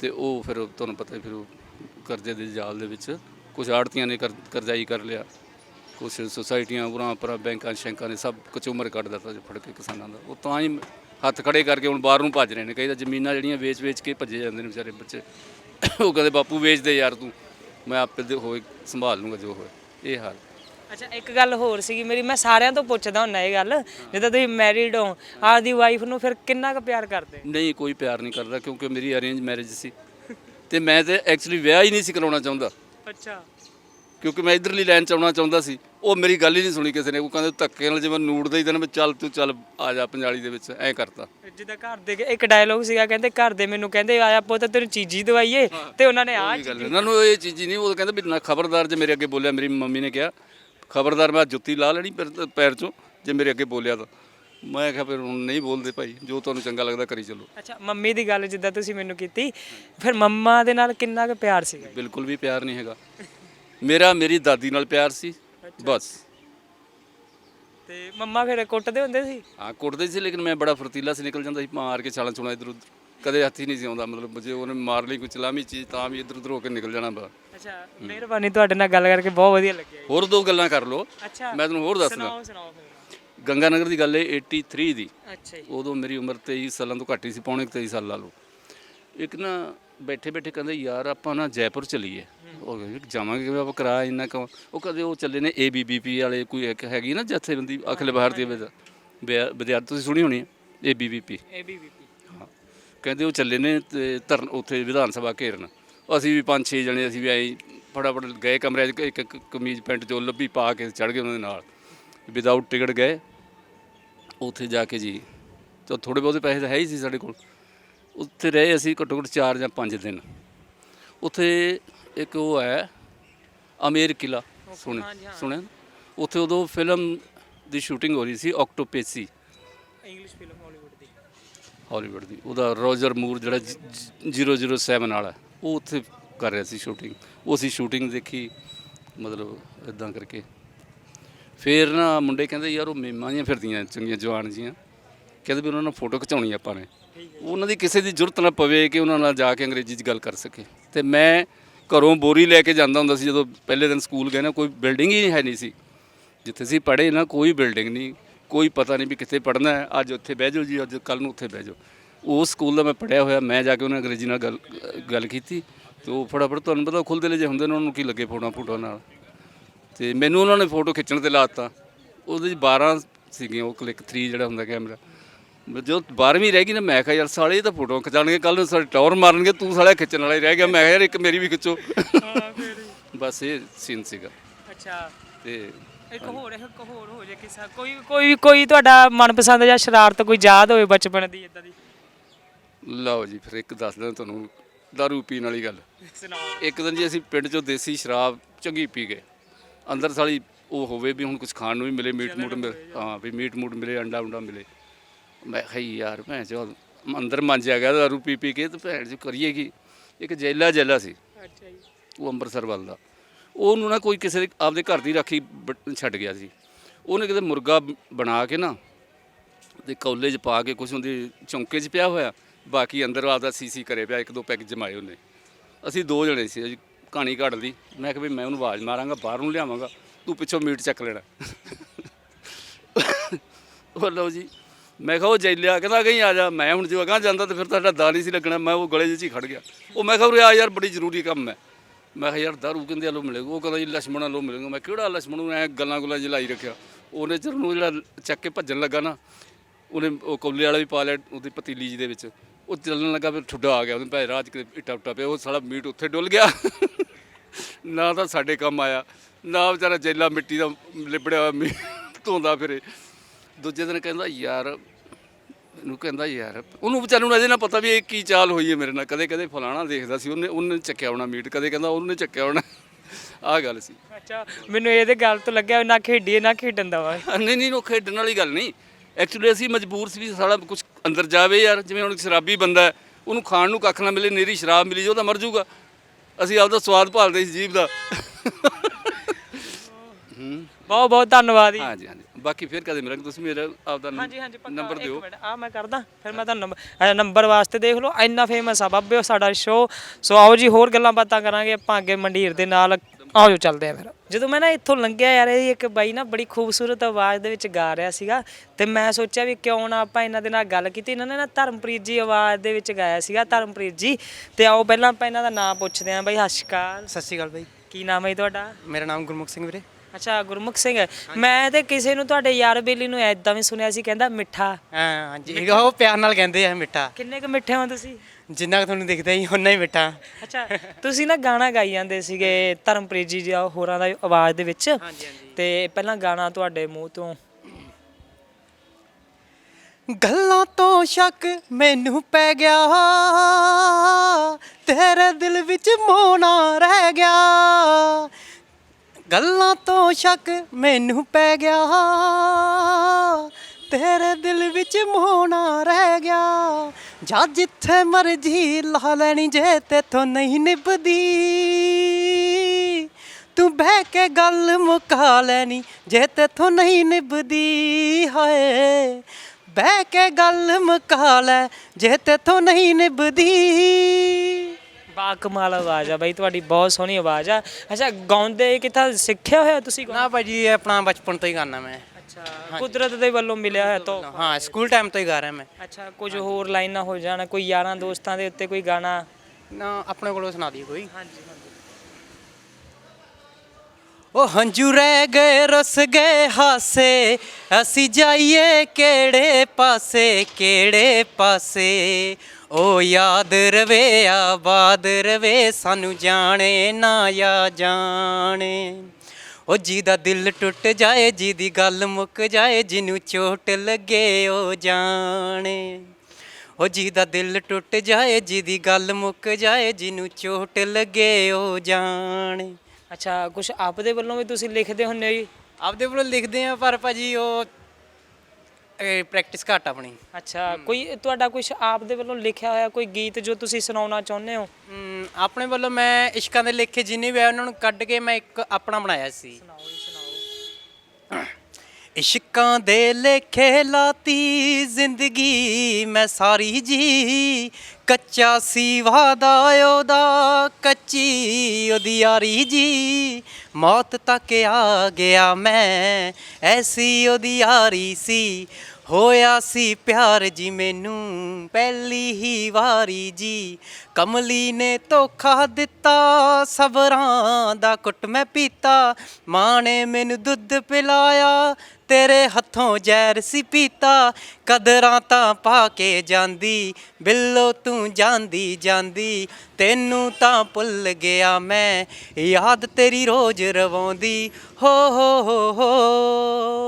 ਤੇ ਉਹ ਫਿਰ ਤੁਹਾਨੂੰ ਪਤਾ ਫਿਰ ਉਹ ਕਰਜ਼ੇ ਦੇ ਜਾਲ ਦੇ ਵਿੱਚ ਕੁਝ ਆੜਤੀਆਂ ਨੇ ਕਰਜ਼ਾਈ ਕਰ ਲਿਆ। ਕੁਝ ਸੁਸਾਇਟੀਆਂ, ਉਰਾਂ ਪਰਾਂ ਬੈਂਕਾਂ, ਸ਼ੈਂਕਾਂ ਨੇ ਸਭ ਕਚੂਮਰ ਕੱਢ ਦਿੱਤਾ ਜੀ ਫੜ ਕੇ ਕਿਸਾਨਾਂ ਦਾ। ਉਹ ਤਾਂ ਹੀ ਹੱਥ ਖੜੇ ਕਰਕੇ ਹੁਣ ਬਾਹਰ ਨੂੰ ਭੱਜ ਰਹੇ ਨੇ। ਕਈ ਤਾਂ ਜ਼ਮੀਨਾਂ ਜਿਹੜੀਆਂ ਵੇਚ-ਵੇਚ ਕੇ ਭੱਜੇ ਜਾਂਦੇ ਨੇ ਵਿਚਾਰੇ ਬੱਚੇ। ਉਹ ਕਹਿੰਦੇ, ਬਾਪੂ, ਵੇਚ ਦੇ ਯਾਰ ਤੂੰ। ਮੈਂ ਆਪੇ ਦੇ ਹੋਏ ਸੰਭਾਲ ਲੂੰਗਾ ਜੋ ਹੋਏ ਇਹ ਹਾਲ। ਅੱਛਾ ਇੱਕ ਗੱਲ ਹੋਰ ਸੀਗੀ ਮੇਰੀ ਮੈਂ ਸਾਰਿਆਂ ਤੋਂ ਪੁੱਛਦਾ ਹੁੰਦਾ ਇਹ ਗੱਲ ਜਦੋਂ ਤੁਸੀਂ ਮੈਰਿਡ ਹੋ ਆਪਦੀ ਵਾਈਫ ਨੂੰ ਫਿਰ ਕਿੰਨਾ ਕੁ ਪਿਆਰ ਕਰਦੇ? ਨਹੀਂ ਕੋਈ ਪਿਆਰ ਨਹੀਂ ਕਰਦਾ ਕਿਉਂਕਿ ਮੇਰੀ ਅਰੇਂਜ ਮੈਰਿਜ ਸੀ। ਤੇ ਮੈਂ ਤੇ ਐਕਚੁਅਲੀ ਵਿਆਹ ਹੀ ਨਹੀਂ ਸੀ ਕਰਾਉਣਾ ਚਾਹੁੰਦਾ। ਅੱਛਾ। ਕਿਉਂਕਿ ਮੈਂ ਇਧਰਲੀ ਲਾਈਨ ਚ ਆਉਣਾ ਚਾਹੁੰਦਾ ਸੀ। ਉਹ ਮੇਰੀ ਗੱਲ ਹੀ ਨਹੀਂ ਸੁਣੀ ਕਿਸੇ ਨੇ। ਉਹ ਕਹਿੰਦੇ ਧੱਕੇ ਨਾਲ ਜਿਵੇਂ ਨੂੜਦਾ ਹੀ ਦਿਨ ਵੀ ਚੱਲ ਤੂੰ ਚੱਲ ਆ ਜਾ ਪੰਜਾਲੀ ਦੇ ਵਿੱਚ। ਐਂ ਕਰਤਾ। ਜਿੱਦਾਂ ਘਰ ਦੇ ਇੱਕ ਡਾਇਲੋਗ ਸੀਗਾ ਕਹਿੰਦੇ ਘਰ ਦੇ ਮੈਨੂੰ ਕਹਿੰਦੇ ਆਇਆ ਪੁੱਤ ਤੈਨੂੰ ਚੀਜ਼ੀ ਦਵਾਈਏ। ਤੇ ਉਹਨਾਂ ਨੇ ਆ ਗੱਲ। ਉਹਨਾਂ ਨੂੰ ਇਹ ਚੀਜ਼ ਨਹੀਂ ਉਹ ਕਹਿੰਦੇ ਵੀ ਨਾ ਖਬਰਦਾਰ ਜੇ ਮੇਰੇ ਅੱਗੇ ਬੋਲਿਆ ਮੇਰੀ ਮੰਮੀ ਨੇ ਕਿਹਾ ਖਬਰਦਾਰ ਮੈਂ ਜੁੱਤੀ ਲਾ ਲੈਣੀ ਪੈਰ- ਚੋਂ ਜੇ ਮੇਰੇ ਅੱਗੇ ਬੋਲਿਆ ਤਾਂ। ਮੈਂ ਕਿਹਾ ਫਿਰ ਹੁਣ ਨਹੀਂ ਬੋਲਦੇ ਭਾਈ ਜੋ ਤੁਹਾਨੂੰ ਚੰਗਾ ਲੱਗਦਾ ਕਰੀ ਚੱਲੋ। ਅੱਛਾ ਮੰਮੀ ਦੀ ਗੱਲ ਜਿੱਦਾਂ ਤੁਸੀਂ ਮੈਨੂੰ ਕੀਤੀ ਫਿਰ ਮੰਮਾ ਦੇ ਨਾਲ ਕਿੰਨਾ ਕੁ ਪਿਆਰ ਸੀਗਾ? ਜੀ? ਬਿਲਕੁਲ ਵੀ ਪਿਆਰ ਨਹੀਂ ਹੈਗਾ। ਮੇਰਾ ਮੇਰੀ ਦਾਦੀ ਨਾਲ ਪਿਆਰ ਸੀ। ਬਸ। ਤੇ ਮੰਮਾ ਫਿਰ ਕੁੱਟਦੇ ਹੁੰਦੇ ਸੀ? ਹਾਂ ਕੁੱਟਦੇ ਸੀ ਲੇਕਿਨ ਮੈਂ ਬੜਾ ਫਰਤੀਲਾ ਸੀ ਨਿਕਲ ਜਾਂਦਾ ਸੀ ਮਾਰ ਕੇ ਛਾਲਾਂ ਛੁਣਾ ਇਧਰ ਉਧਰ। ਕਦੇ ਹੱਥ ਨਹੀਂ ਸੀ ਆਉਂਦਾ ਮਤਲਬ ਜੇ ਉਹਨੇ ਮਾਰ ਲਈ ਕੋਈ ਚਲਾਮੀ ਚੀਜ਼ ਤਾਂ ਵੀ ਇੱਧਰ ਉੱਧਰ ਹੋ ਕੇ ਨਿਕਲ ਜਾਣਾ ਬਾ। ਅੱਛਾ ਮਿਹਰਬਾਨੀ ਤੁਹਾਡੇ ਨਾਲ ਗੱਲ ਕਰਕੇ ਬਹੁਤ ਵਧੀਆ ਲੱਗਿਆ ਹੋਰ ਦੋ ਗੱਲਾਂ ਕਰ ਲਓ। ਅੱਛਾ ਮੈਂ ਤੁਹਾਨੂੰ ਹੋਰ ਦੱਸਦਾ। ਸੁਣਾਓ ਸੁਣਾਓ ਫਿਰ। ਗੰਗਾ ਨਗਰ ਦੀ ਗੱਲ ਹੈ 83 ਦੀ। ਅੱਛਾ ਜੀ। ਉਦੋਂ ਮੇਰੀ ਉਮਰ 23 ਸਾਲਾਂ ਤੋਂ ਘੱਟ ਹੀ ਸੀ ਪੌਣੇ 23 ਸਾਲ ਲਾ ਲਓ। ਇੱਕ ਨਾ ਬੈਠੇ ਬੈਠੇ ਕਹਿੰਦੇ ਯਾਰ ਆਪਾਂ ਨਾ ਜੈਪੁਰ ਚਲੀਏ। ਉਹ ਕਹਿੰਦੇ ਜਾਵਾਂਗੇ ਕਿਵੇਂ ਆਪਾਂ ਕਿਰਾਇਆ ਇੰਨਾ ਕੁ ਉਹ ਕਦੇ ਉਹ ਚੱਲੇ ਨੇ ਏਬੀਬੀਪੀ ਵਾਲੇ ਕੋਈ ਇੱਕ ਹੈਗੀ ਨਾ ਜਥੇਬੰਦੀ ਅਖਿਲ ਭਾਰਤੀ ਵਿਦ- ਵਿਦਿਆ- ਵਿਦਿਆਰਥੀ ਤੁਸੀਂ ਸੁਣੀ ਹੋਣੀ ਹੈ? ਏਬੀਬੀਪੀ ਏਬੀਵੀਪੀ ਹਾਂ। ਕਹਿੰਦੇ ਉਹ ਚੱਲੇ ਨੇ ਤੇ ਧਰਨ ਉੱਥੇ ਵਿਧਾਨ ਸਭਾ ਘੇਰਨ। ਅਸੀਂ ਵੀ ਪੰਜ ਛੇ ਜਣੇ ਅਸੀਂ ਵੀ ਆਏ ਫਟਾਫਟ ਗਏ ਕਮਰੇ 'ਚ ਇੱਕ ਇੱਕ ਕਮੀਜ਼ ਪੈਂਟ ਜੋ ਲੱਭੀ ਪਾ ਕੇ ਚੜ ਗਏ ਉਹਨਾਂ ਦੇ ਨਾਲ। ਵਿਦਆਊਟ ਟਿਕਟ ਗਏ। ਉੱਥੇ ਜਾ ਕੇ ਜੀ ਤਾਂ ਥੋੜੇ ਬਹੁਤੇ ਪੈਸੇ ਤਾਂ ਹੈ ਹੀ ਸੀ ਸਾਡੇ ਕੋਲ। ਉੱਥੇ ਰਹੇ ਅਸੀਂ ਘੱਟੋ ਘੱਟ 4 ਜਾਂ 5 ਦਿਨ। ਉੱਥੇ ਇੱਕ ਉਹ ਹੈ ਅਮੇਰ ਕਿਲਾ ਸੁਣਿਆ? ਸੁਣਿਆ? ਨਾ? ਉੱਥੇ ਉਦੋਂ ਫਿਲਮ ਦੀ ਸ਼ੂਟਿੰਗ ਹੋ ਰਹੀ ਸੀ ਆਕਟੋਪੇਸੀ ਇੰਗਲਿਸ਼ ਫਿਲਮ ਹਾਲੀਵੁੱਡ ਦੀ। ਹਾਲੀਵੁੱਡ ਦੀ। ਉਹਦਾ ਰੋਜਰ ਮੂਰ ਜਿਹੜਾ ਜ- ਜ- 007 ਵਾਲਾ ਉਹ ਉੱਥੇ ਕਰ ਰਿਹਾ ਸੀ ਸ਼ੂਟਿੰਗ। ਉਹ ਅਸੀਂ ਸ਼ੂਟਿੰਗ ਦੇਖੀ ਮਤਲਬ ਇਦਾਂ ਕਰਕੇ। ਫੇਰ ਨਾ ਮੁੰਡੇ ਕਹਿੰਦੇ ਯਾਰ ਉਹ ਮੇਮਾਂ ਜਿਹੀਆਂ ਫਿਰਦੀਆਂ ਚੰਗੀਆਂ ਜਵਾਨ ਜੀਆਂ। ਕਹਿੰਦੇ ਵੀ ਉਹਨਾਂ ਨਾਲ ਫੋਟੋ ਖਿਚਾਉਣੀ ਆਪਾਂ ਨੇ। ਉਹਨਾਂ ਦੀ ਕਿਸੇ ਦੀ ਜ਼ਰੂਰਤ ਨਾ ਪਵੇ ਕਿ ਉਹਨਾਂ ਨਾਲ ਜਾ ਕੇ ਅੰਗਰੇਜ਼ੀ 'ਚ ਗੱਲ ਕਰ ਸਕੇ। ਤੇ ਮੈਂ ਘਰੋਂ ਬੋਰੀ ਲੈ ਕੇ ਜਾਂਦਾ ਹੁੰਦਾ ਸੀ ਜਦੋਂ ਪਹਿਲੇ ਦਿਨ ਸਕੂਲ ਗਏ ਨਾ, ਕੋਈ ਬਿਲਡਿੰਗ ਹੀ ਹੈ ਨਹੀਂ ਸੀ। ਜਿੱਥੇ ਅਸੀਂ ਪੜ੍ਹੇ ਨਾ, ਕੋਈ ਬਿਲਡਿੰਗ ਨਹੀਂ, ਕੋਈ ਪਤਾ ਨਹੀਂ ਵੀ ਕਿੱਥੇ ਪੜ੍ਹਨਾ ਹੈ, ਅੱਜ ਉੱਥੇ ਬਹਿ ਜਾਓ ਜੀ, ਅੱਜ ਕੱਲ ਨੂੰ ਉੱਥੇ ਬਹਿ ਜਾਓ। ਉਸ ਸਕੂਲ ਦਾ ਮੈਂ ਪੜ੍ਹਿਆ ਹੋਇਆ, ਮੈਂ ਜਾ ਕੇ ਉਹਨਾਂ ਅੰਗਰੇਜ਼ੀ ਨਾਲ ਗੱਲ ਗੱਲ ਕੀਤੀ, ਤੇ ਉਹ ਫਟਾਫਟ ਤੁਹਾਨੂੰ ਪਤਾ ਖੁੱਲਦੇ ਲੈ ਜੇ ਹੁੰਦੇ ਨੇ, ਉਹਨਾਂ ਨੂੰ ਕੀ ਲੱਗੇ ਫੋਟੋਆਂ ਫੋਟੋਆਂ ਨਾਲ। ਤੇ ਮੈਨੂੰ ਉਹਨਾਂ ਨੇ ਫੋਟੋ ਖਿੱਚਣ ਤੇ ਲਾਤਾ ਉਹਦੇ 'ਚ 12 ਸੀਗੀਆਂ, ਉਹ ਕਲਿੱਕ 3 ਜਿਹੜਾ ਹੁੰਦਾ ਕੈਮਰਾ। ਜਦੋਂ 12ਵੀਂ ਰਹਿ ਗਈ ਨਾ ਮੈਂ ਕਿਹਾ ਯਾਰ ਸਾਲੇ ਇਹ ਤਾਂ ਫੋਟੋ ਖਿਚਾਣਗੇ ਕੱਲ ਨੂੰ ਸਾਡੇ ਟੌਰ ਮਾਰਨਗੇ ਤੂੰ ਸਾਲਾ ਖਿੱਚਣ ਵਾਲਾ ਹੀ ਰਹਿ ਗਿਆ। ਮੈਂ ਕਿਹਾ ਯਾਰ ਇੱਕ ਮੇਰੀ ਵੀ ਖਿੱਚੋ। ਬਸ ਇਹ ਸੀਨ ਸੀਗਾ। ਅੱਛਾ। ਤੇ ਇੱਕ ਹੋਰ ਇੱਕ ਹੋਰ ਹੋ ਜੇ ਕਿਸਾ। ਕੋਈ ਕੋਈ ਕੋਈ ਤੁਹਾਡਾ ਮਨਪਸੰਦ ਜਾਂ ਸ਼ਰਾਰਤ ਕੋਈ ਯਾਦ ਹੋਵੇ ਬਚਪਨ ਦੀ ਇਦਾਂ ਦੀ? ਲਓ ਜੀ ਫਿਰ ਇੱਕ ਦੱਸ ਦਿਆਂ ਤੁਹਾਨੂੰ ਦਾਰੂ ਪੀਣ ਵਾਲੀ ਗੱਲ। ਇੱਕ ਦਿਨ ਜੀ ਅਸੀਂ ਪਿੰਡ 'ਚੋਂ ਦੇਸੀ ਸ਼ਰਾਬ ਚੰਗੀ ਪੀ ਗਏ। ਅੰਦਰ ਸਾਲੀ ਉਹ ਹੋਵੇ ਵੀ ਹੁਣ ਕੁਝ ਖਾਣ ਨੂੰ ਵੀ ਮਿਲੇ ਮੀਟ ਮੂਟ ਮਿਲੇ ਹਾਂ ਵੀ ਮੀਟ ਮੂਟ ਮਿਲੇ ਅੰਡਾ ਉਂਡਾ ਮਿਲੇ। ਮੈਂ ਕਿਹਾ ਯਾਰ ਭੈਣ ਚੋ ਅੰਦਰ ਮੰਜਿਆ ਗਿਆ ਦਾਰੂ ਪੀ ਪੀ ਕੇ ਤੇ ਭੈਣ ਚੋ ਕਰੀਏ ਕੀ ਇੱਕ ਜੈਲਾ ਜੈਲਾ ਸੀ। ਅੱਛਾ ਜੀ। ਉਹ ਅੰਮ੍ਰਿਤਸਰ ਵੱਲ ਦਾ। ਉਹਨੂੰ ਨਾ ਕੋਈ ਕਿਸੇ ਦੇ ਆਪਦੇ ਘਰ ਦੀ ਰਾਖੀ ਬ- ਛੱਡ ਗਿਆ ਸੀ। ਉਹਨੇ ਕਿਤੇ ਮੁਰਗਾ ਬ- ਬਣਾ ਕੇ ਨਾ ਤੇ ਕੌਲੇ 'ਚ ਪਾ ਕੇ ਕੁਛ ਉਹਦੇ ਚੌਂਕੇ 'ਚ ਪਿਆ ਹੋਇਆ ਬਾਕੀ ਅੰਦਰ ਆਪਦਾ ਸੀਸੀ ਕਰੇ ਪਿਆ ਇੱਕ ਦੋ ਪੈਕ ਜਮਾਏ ਉਹਨੇ। ਅਸੀਂ ਦੋ ਜਣੇ ਸੀ ਅਸੀਂ ਕਹਾਣੀ ਘੜ ਲਈ ਮੈਂ ਕਿਹਾ ਵੀ ਮੈਂ ਉਹਨੂੰ ਆਵਾਜ਼ ਮਾਰਾਂਗਾ ਬਾਹਰ ਨੂੰ ਲਿਆਵਾਂਗਾ ਤੂੰ ਪਿੱਛੋਂ ਮੀਟ ਚੱਕ ਲੈਣਾ। ਉਹ ਲਓ ਜੀ ਮੈਂ ਕਿਹਾ, ਉਹ ਜੈਲਿਆ ਕਹਿੰਦਾ ਗਈ, ਆ ਜਾ। ਮੈਂ ਹੁਣ ਜੋ ਅਗਾਂਹ ਜਾਂਦਾ ਤਾਂ ਫਿਰ ਤੁਹਾਡਾ ਦਾ ਨਹੀਂ ਸੀ ਲੱਗਣਾ। ਮੈਂ ਉਹ ਗਲੇ 'ਚ ਹੀ ਖੜ ਗਿਆ। ਉਹ ਮੈਂ ਕਿਹਾ, ਉਰੇ ਆ ਯਾਰ, ਬੜੀ ਜ਼ਰੂਰੀ ਕੰਮ ਹੈ। ਮੈਂ ਕਿਹਾ, ਯਾਰ, ਦਾਰੂ ਕਹਿੰਦੇ ਲੋ ਮਿਲੇਗਾ? ਉਹ ਕਹਿੰਦਾ, ਜੀ, ਲਛਮਣਾ ਲੋ ਮਿਲੇਗਾ। ਮੈਂ ਕਿਹੜਾ ਲਛਮਣ? ਨੂੰ ਐ ਗੱਲਾਂ ਗੁੱਲਾਂ ਜਲਾਈ ਰੱਖਿਆ। ਉਹਨੇ ਚਿਰ ਨੂੰ ਜਿਹੜਾ ਚੱਕ ਕੇ ਭੱਜਣ ਲੱਗਾ ਨਾ, ਉਹਨੇ ਉਹ ਕੌਲੇ ਵਾਲਾ ਵੀ ਪਾ ਲਿਆ ਉਹਦੀ ਪਤੀਲੀ ਜੀ ਦੇ ਵਿੱਚ। ਉਹ ਚੱਲਣ ਲੱਗਾ, ਫਿਰ ਠੁੱਡਾ ਆ ਗਿਆ। ਉਹਨੇ ਭਾਈ ਰਾਜ ਕੇ ਇੱਟਾ ਉੱਟਾ ਪਿਆ, ਉਹ ਸਾਲਾ ਮੀਟ ਉੱਥੇ ਡੁੱਲ ਗਿਆ। ਨਾ ਤਾਂ ਸਾਡੇ ਕੰਮ ਆਇਆ, ਨਾ ਵਿਚਾਰਾ ਜੈਲਾ ਮਿੱਟੀ ਦਾ ਲਿਬੜਿਆ ਹੋਇਆ ਮੀਟ ਧੋਂਦਾ ਫਿਰੇ। ਦੂਜੇ ਦਿਨ ਕਹਿੰਦਾ, ਯਾਰ ਇਹਨੂੰ ਕਹਿੰਦਾ ਯਾਰ ਉਹਨੂੰ ਵਿਚਾਰੇ ਨੂੰ ਅਜੇ ਨਾ ਪਤਾ ਵੀ ਇਹ ਕੀ ਚਾਲ ਹੋਈ ਹੈ ਮੇਰੇ ਨਾਲ। ਕਦੇ ਕਦੇ ਫਲਾਣਾ ਦੇਖਦਾ ਸੀ ਉਹਨੇ ਉਹਨੇ ਚੱਕਿਆ ਹੋਣਾ ਮੀਟ ਕਦੇ ਕਹਿੰਦਾ ਉਹਨੇ ਚੱਕਿਆ ਹੋਣਾ। ਆਹ ਗੱਲ ਸੀ। ਅੱਛਾ ਮੈਨੂੰ ਇਹਦੇ ਗੱਲ ਤੋਂ ਲੱਗਿਆ ਨਾ ਖੇਡੀਏ ਨਾ ਖੇਡਣ ਦਾ ਵਾ। ਨਹੀਂ ਨਹੀਂ ਉਹ ਖੇਡਣ ਵਾਲੀ ਗੱਲ ਨਹੀਂ। ਐਕਚੁਅਲੀ ਅਸੀਂ ਮਜਬੂਰ ਸੀ ਵੀ ਸਾਲਾ ਕੁਝ ਅੰਦਰ ਜਾਵੇ ਯਾਰ ਜਿਵੇਂ ਹੁਣ ਸ਼ਰਾਬੀ ਬੰਦਾ ਹੈ, ਉਹਨੂੰ ਖਾਣ ਨੂੰ ਕੱਖ ਨਾ ਮਿਲੇ ਨੇਰੀ ਸ਼ਰਾਬ ਮਿਲੀ ਜੋ ਤਾਂ ਮਰ ਜਾਊਗਾ। ਅਸੀਂ ਆਪਦਾ ਸਵਾਦ ਭਾਲਦੇ ਸੀ ਜੀਭ ਦਾ। ਹੂੰ ਬਹੁਤ ਬਹੁਤ ਧੰਨਵਾਦ ਜੀ। ਹਾਂਜੀ ਹਾਂਜੀ। ਬਾਕੀ ਫਿਰ ਕਦੇ ਮਿਲਾਂਗੇ ਤੁਸੀਂ ਮੇਰਾ ਆਪਦਾ ਹਾਂਜੀ ਹਾਂਜੀ ਪੱਕਾ। ਨੰਬਰ ਇੱਕ ਦਿਓ। ਮਿੰਟ ਆ ਮੈਂ ਕਰਦਾ ਫਿਰ ਮੈਂ ਤੁਹਾਨੂੰ ਨੰਬਰ ਨੰਬਰ ਵਾਸਤੇ ਦੇਖ ਲਓ ਇੰਨਾ ਫੇਮਸ ਆ ਬਾਬਿਓ ਸਾਡਾ ਸ਼ੋਅ ਸੋ ਆਓ ਜੀ ਹੋਰ ਗੱਲਾਂ ਬਾਤਾਂ ਕਰਾਂਗੇ ਆਪਾਂ ਅੱਗੇ ਮੰਡੀਰ ਦੇ ਨਾਲ। ਆਓ ਜੋ ਚੱਲਦੇ ਆ ਫਿਰ। ਜਦੋਂ ਮੈਂ ਨਾ ਇੱਥੋਂ ਲੰਘਿਆ ਯਾਰ ਇਹ ਇੱਕ ਬਾਈ ਨਾ ਬੜੀ ਖੂਬਸੂਰਤ ਆਵਾਜ਼ ਦੇ ਵਿੱਚ ਗਾ ਰਿਹਾ ਸੀਗਾ ਤੇ ਮੈਂ ਸੋਚਿਆ ਵੀ ਕਿਉਂ ਨਾ ਆਪਾਂ ਇਹਨਾਂ ਦੇ ਨਾਲ ਗੱਲ ਕੀਤੀ। ਇਹਨਾਂ ਨੇ ਨਾ ਧਰਮਪ੍ਰੀਤ ਜੀ ਆਵਾਜ਼ ਦੇ ਵਿੱਚ ਗਾਇਆ ਸੀਗਾ ਧਰਮਪ੍ਰੀਤ ਜੀ। ਤੇ ਆਓ ਪਹਿਲਾਂ ਆਪਾਂ ਇਹਨਾਂ ਦਾ ਨਾਮ ਪੁੱਛਦੇ ਆਂ ਬਾਈ ਸਤਿ ਸ਼੍ਰੀ ਅਕਾਲ ਸਤਿ ਸ਼੍ਰੀ ਅਕਾਲ ਬਾਈ। ਕੀ ਨਾਮ ਹੈ ਜੀ ਤੁਹਾਡਾ? ਮੇਰਾ ਨਾਮ ਗੁਰਮੁਖ ਸਿੰਘ ਵੀਰੇ। ਅੱਛਾ ਗੁਰਮੁਖ ਸਿੰਘ ਮੈਂ ਤੇ ਕਿਸੇ ਨੂੰ ਤੁਹਾਡੇ ਯਾਰ ਬੇਲੀ ਨੂੰ ਐਦਾਂ ਵੀ ਸੁਣਿਆ ਸੀ ਕਹਿੰਦਾ ਮਿੱਠਾ। ਹਾਂ ਹਾਂਜੀ ਉਹ ਪਿਆਰ ਨਾਲ ਕਹਿੰਦੇ ਆ ਮਿੱਠਾ। ਕਿੰਨੇ ਕੁ ਮਿੱਠੇ ਹੋ ਤੁਸੀਂ? ਜਿੰਨਾ ਕੁ ਤੁਹਾਨੂੰ ਦਿਖਦਾ ਹੀ ਉਹਨਾਂ ਹੀ ਮਿੱਠਾ। ਅੱਛਾ ਤੁਸੀਂ ਨਾ ਗਾਣਾ ਗਾਈ ਜਾਂਦੇ ਸੀਗੇ ਧਰਮਪ੍ਰੀਤ ਜੀ ਜਾਂ ਹੋਰਾਂ ਦਾ ਆਵਾਜ਼ ਦੇ ਵਿੱਚ। ਹਾਂਜੀ ਹਾਂਜੀ। ਤੇ ਪਹਿਲਾਂ ਗਾਣਾ ਤੁਹਾਡੇ ਮੂੰਹ ਤੋਂ। ਗੱਲਾਂ ਤੋਂ ਸ਼ੱਕ ਮੈਨੂੰ ਪੈ ਗਿਆ ਤੇਰੇ ਦਿਲ ਵਿੱਚ ਮੋਨਾ ਰਹਿ ਗਿਆ। ਗੱਲਾਂ ਤੋਂ ਸ਼ੱਕ ਮੈਨੂੰ ਪੈ ਗਿਆ। ਤੇਰੇ ਦਿਲ ਵਿੱਚ ਮੋਹਣਾ ਰਹਿ ਗਿਆ। ਜਾਂ ਜਿੱਥੇ ਮਰਜ਼ੀ ਲਾ ਲੈਣੀ ਜੇ ਤੇਥੋਂ ਨਹੀਂ ਨਿਭਦੀ। ਤੂੰ ਬਹਿ ਕੇ ਗੱਲ ਮੁਕਾ ਲੈਣੀ ਜੇ ਤੇਥੋਂ ਨਹੀਂ ਨਿਭਦੀ। ਹਾਏ, ਬਹਿ ਕੇ ਗੱਲ ਮੁਕਾ ਲੈ ਜੇ ਤੇਥੋਂ ਨਹੀਂ ਨਿਭਦੀ। ਬਾ ਕਮਾਲ ਆਵਾਜ਼ ਆ ਬਾਈ ਤੁਹਾਡੀ ਬਹੁਤ ਸੋਹਣੀ ਆਵਾਜ਼ ਆ। ਅੱਛਾ ਗਾਉਂਦੇ ਕਿਤਾ ਸਿੱਖਿਆ ਹੋਇਆ ਤੁਸੀਂ ਗਾਉਣਾ? ਨਾ ਭਾਜੀ ਇਹ ਆਪਣਾ ਬਚਪਨ ਤੋਂ ਹੀ ਗਾਣਾ ਮੈਂ। ਅੱਛਾ ਕੁਦਰਤ ਦੇ ਵੱਲੋਂ ਮਿਲਿਆ ਹੋਇਆ ਤਾਂ ਹਾਂ ਸਕੂਲ ਟਾਈਮ ਤੋਂ ਹੀ ਗਾ ਰਿਹਾ ਮੈਂ। ਅੱਛਾ ਕੁਝ ਹੋਰ ਲਾਈਨਾਂ ਹੋ ਜਾਣ ਕੋਈ ਯਾਰਾਂ ਦੋਸਤਾਂ ਦੇ ਉੱਤੇ ਕੋਈ ਗਾਣਾ? ਨਾ ਆਪਣੇ ਕੋਲੋਂ ਸੁਣਾ ਦਿਓ ਕੋਈ। ਹਾਂਜੀ ਹਾਂਜੀ। ਉਹ ਹੰਝੂ ਰਹਿ ਗਏ ਰਸ ਗਏ ਹਾਸੇ। ਅਸੀਂ ਜਾਈਏ ਕਿਹੜੇ ਪਾਸੇ ਕਿਹੜੇ ਪਾਸੇ? ਉਹ ਯਾਦ ਰਵੇ ਆਬਾਦ ਰਵੇ ਸਾਨੂੰ ਜਾਣੇ ਨਾ ਆ ਜਾਣੇ। ਉਹ ਜਿਹਦਾ ਦਿਲ ਟੁੱਟ ਜਾਏ ਜਿਹਦੀ ਗੱਲ ਮੁੱਕ ਜਾਏ ਜਿਹਨੂੰ ਚੋਟ ਲੱਗੇ ਉਹ ਜਾਣੇ। ਉਹ ਜਿਹਦਾ ਦਿਲ ਟੁੱਟ ਜਾਏ ਜਿਹਦੀ ਗੱਲ ਮੁੱਕ ਜਾਏ ਜਿਹਨੂੰ ਚੋਟ ਲੱਗੇ ਉਹ ਜਾਣੇ। ਅੱਛਾ ਕੁਝ ਆਪਦੇ ਵੱਲੋਂ ਵੀ ਤੁਸੀਂ ਲਿਖਦੇ ਹੁੰਦੇ ਹੋ ਜੀ? ਆਪਦੇ ਵੱਲੋਂ ਲਿਖਦੇ ਆ ਪਰ ਭਾਜੀ ਉਹ ਪ੍ਰੈਕਟਿਸ ਘੱਟ ਆਪਣੀ। ਅੱਛਾ ਕੋਈ ਤੁਹਾਡਾ ਕੁਝ ਆਪਦੇ ਵੱਲੋਂ ਲਿਖਿਆ ਹੋਇਆ ਕੋਈ ਗੀਤ ਜੋ ਤੁਸੀਂ ਸੁਣਾਉਣਾ ਚਾਹੁੰਦੇ ਹੋ? ਆਪਣੇ ਵੱਲੋਂ ਮੈਂ ਇਸ਼ਕਾਂ ਦੇ ਲੇਖੇ ਜਿੰਨੇ ਵੀ ਆ ਉਹਨਾਂ ਨੂੰ ਕੱਢ ਕੇ ਮੈਂ ਇੱਕ ਆਪਣਾ ਬਣਾਇਆ ਸੀ। ਇਸ਼ਕਾਂ ਦੇ ਲੇਖੇ ਲਾਤੀ ਜ਼ਿੰਦਗੀ ਮੈਂ ਸਾਰੀ ਜੀ। ਕੱਚਾ ਸੀ ਵਾਦਾ ਉਹਦਾ ਕੱਚੀ ਉਹਦੀ ਯਾਰੀ ਜੀ। ਮੌਤ ਤੱਕ ਆ ਗਿਆ ਮੈਂ ਐਸੀ ਉਹਦੀ ਯਾਰੀ ਸੀ। ਹੋਇਆ ਸੀ ਪਿਆਰ ਜੀ ਮੈਨੂੰ, ਪਹਿਲੀ ਹੀ ਵਾਰੀ ਜੀ। ਕਮਲੀ ਨੇ ਧੋਖਾ ਦਿੱਤਾ, ਸਬਰਾਂ ਦਾ ਕੁੱਟ ਮੈਂ ਪੀਤਾ। ਮਾਂ ਨੇ ਮੈਨੂੰ ਦੁੱਧ ਪਿਲਾਇਆ, ਤੇਰੇ ਹੱਥੋਂ ਜ਼ਹਿਰ ਸੀ ਪੀਤਾ। ਕਦਰਾਂ ਤਾਂ ਪਾ ਕੇ ਜਾਂਦੀ, ਬਿੱਲੋ ਤੂੰ ਜਾਂਦੀ ਜਾਂਦੀ। ਤੈਨੂੰ ਤਾਂ ਭੁੱਲ ਗਿਆ ਮੈਂ, ਯਾਦ ਤੇਰੀ ਰੋਜ਼ ਰਵਾਉਂਦੀ। ਹੋ ਹੋ ਹੋ ਹੋ।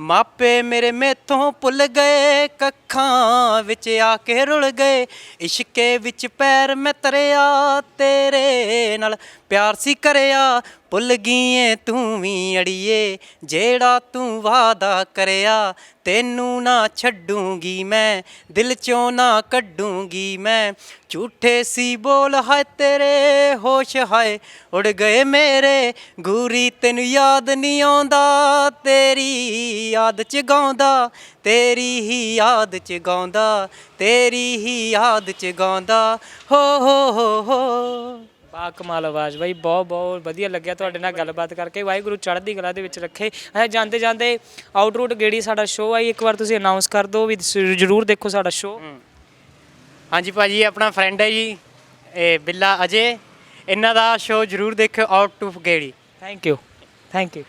ਮਾਪੇ ਮੇਰੇ ਮੇਥੋਂ ਭੁੱਲ ਗਏ, ਕੱਖਾਂ ਵਿੱਚ ਆ ਕੇ ਰੁਲ ਗਏ। ਇਸ਼ਕੇ ਵਿੱਚ ਪੈਰ ਮੈਂ ਤਰਿਆ, ਤੇਰੇ ਨਾਲ ਪਿਆਰ ਸੀ ਕਰਿਆ। ਭੁੱਲ ਗਈਏ ਤੂੰ ਵੀ ਅੜੀਏ, ਜਿਹੜਾ ਤੂੰ ਵਾਦਾ ਕਰਿਆ, ਤੈਨੂੰ ਨਾ ਛੱਡੂਗੀ ਮੈਂ, ਦਿਲ ਚੋਂ ਨਾ ਕੱਢੂਗੀ ਮੈਂ। ਝੂਠੇ ਸੀ ਬੋਲ ਹਾਏ, ਤੇਰੇ ਹੋਸ਼ ਹਾਏ, ਉੜ ਗਏ ਮੇਰੇ। ਗੂਰੀ ਤੈਨੂੰ ਯਾਦ ਨਹੀਂ ਆਉਂਦਾ, ਤੇਰੀ ਯਾਦ ਚ ਗਾਉਂਦਾ, ਤੇਰੀ ਹੀ ਯਾਦ ਚ ਗਾਉਂਦਾ, ਤੇਰੀ ਹੀ ਯਾਦ ਚ ਗਾਉਂਦਾ। ਹੋ ਹੋ ਹੋ ਹੋ। ਬਾ ਕਮਾਲ ਆਵਾਜ਼ ਬਾਈ ਬਹੁਤ ਬਹੁਤ ਵਧੀਆ ਲੱਗਿਆ ਤੁਹਾਡੇ ਨਾਲ ਗੱਲਬਾਤ ਕਰਕੇ। ਵਾਹਿਗੁਰੂ ਚੜ੍ਹਦੀ ਕਲਾ ਦੇ ਵਿੱਚ ਰੱਖੇ। ਅੱਛਾ ਜਾਂਦੇ ਜਾਂਦੇ ਆਊਟਰੂਟ ਗੇੜੀ ਸਾਡਾ ਸ਼ੋਅ ਆਈ ਇੱਕ ਵਾਰ ਤੁਸੀਂ ਅਨਾਉਂਸ ਕਰ ਦਿਓ ਵੀ ਜਰੂਰ ਦੇਖੋ ਸਾਡਾ ਸ਼ੋਅ ਹਾਂਜੀ ਭਾਜੀ ਆਪਣਾ ਫਰੈਂਡ ਹੈ ਜੀ ਇਹ ਬਿੱਲਾ ਅਜੇ। ਇਹਨਾਂ ਦਾ ਸ਼ੋਅ ਜਰੂਰ ਦੇਖਿਓ out to ਗੇੜੀ। Thank you thank you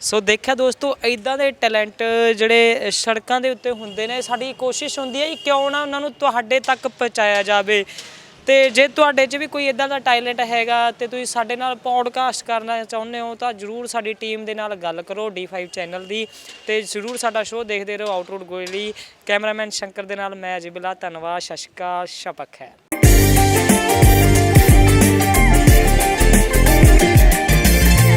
so ਦੇਖਿਆ ਦੋਸਤੋ ਇਦਾਂ ਦੇ ਟੈਲੈਂਟ ਜਿਹੜੇ ਸੜਕਾਂ ਦੇ ਉੱਤੇ ਹੁੰਦੇ ਨੇ ਸਾਡੀ ਕੋਸ਼ਿਸ਼ ਹੁੰਦੀ ਹੈ ਕਿ ਕਿਉਂ ਨਾ ਉਹਨਾਂ ਨੂੰ ਤੁਹਾਡੇ ਤੱਕ ਪਹੁੰਚਾਇਆ ਜਾਵੇ। ਤੇ ਜੇ ਤੁਹਾਡੇ 'ਚ ਵੀ ਕੋਈ ਇਦਾਂ ਦਾ ਟੈਲੈਂਟ ਹੈਗਾ ਤੇ ਤੁਸੀਂ ਸਾਡੇ ਨਾਲ ਪੌਡਕਾਸਟ ਕਰਨਾ ਚਾਹੁੰਦੇ ਹੋ ਤਾਂ ਜਰੂਰ ਸਾਡੀ ਟੀਮ ਦੇ ਨਾਲ ਗੱਲ ਕਰੋ D5 ਚੈਨਲ ਦੀ ਤੇ ਜਰੂਰ ਸਾਡਾ ਸ਼ੋਅ ਦੇਖਦੇ ਰਹੋ ਆਊਟਰੂਟ ਗੋਇਲੀ ਕੈਮਰਾਮੈਨ ਸ਼ੰਕਰ ਦੇ ਨਾਲ ਮੈਂ ਅਜੇ ਬਿਲਾ ਧੰਨਵਾਦ ਸ਼ਸ਼ਕਾ ਸ਼ਪਕ ਹੈ।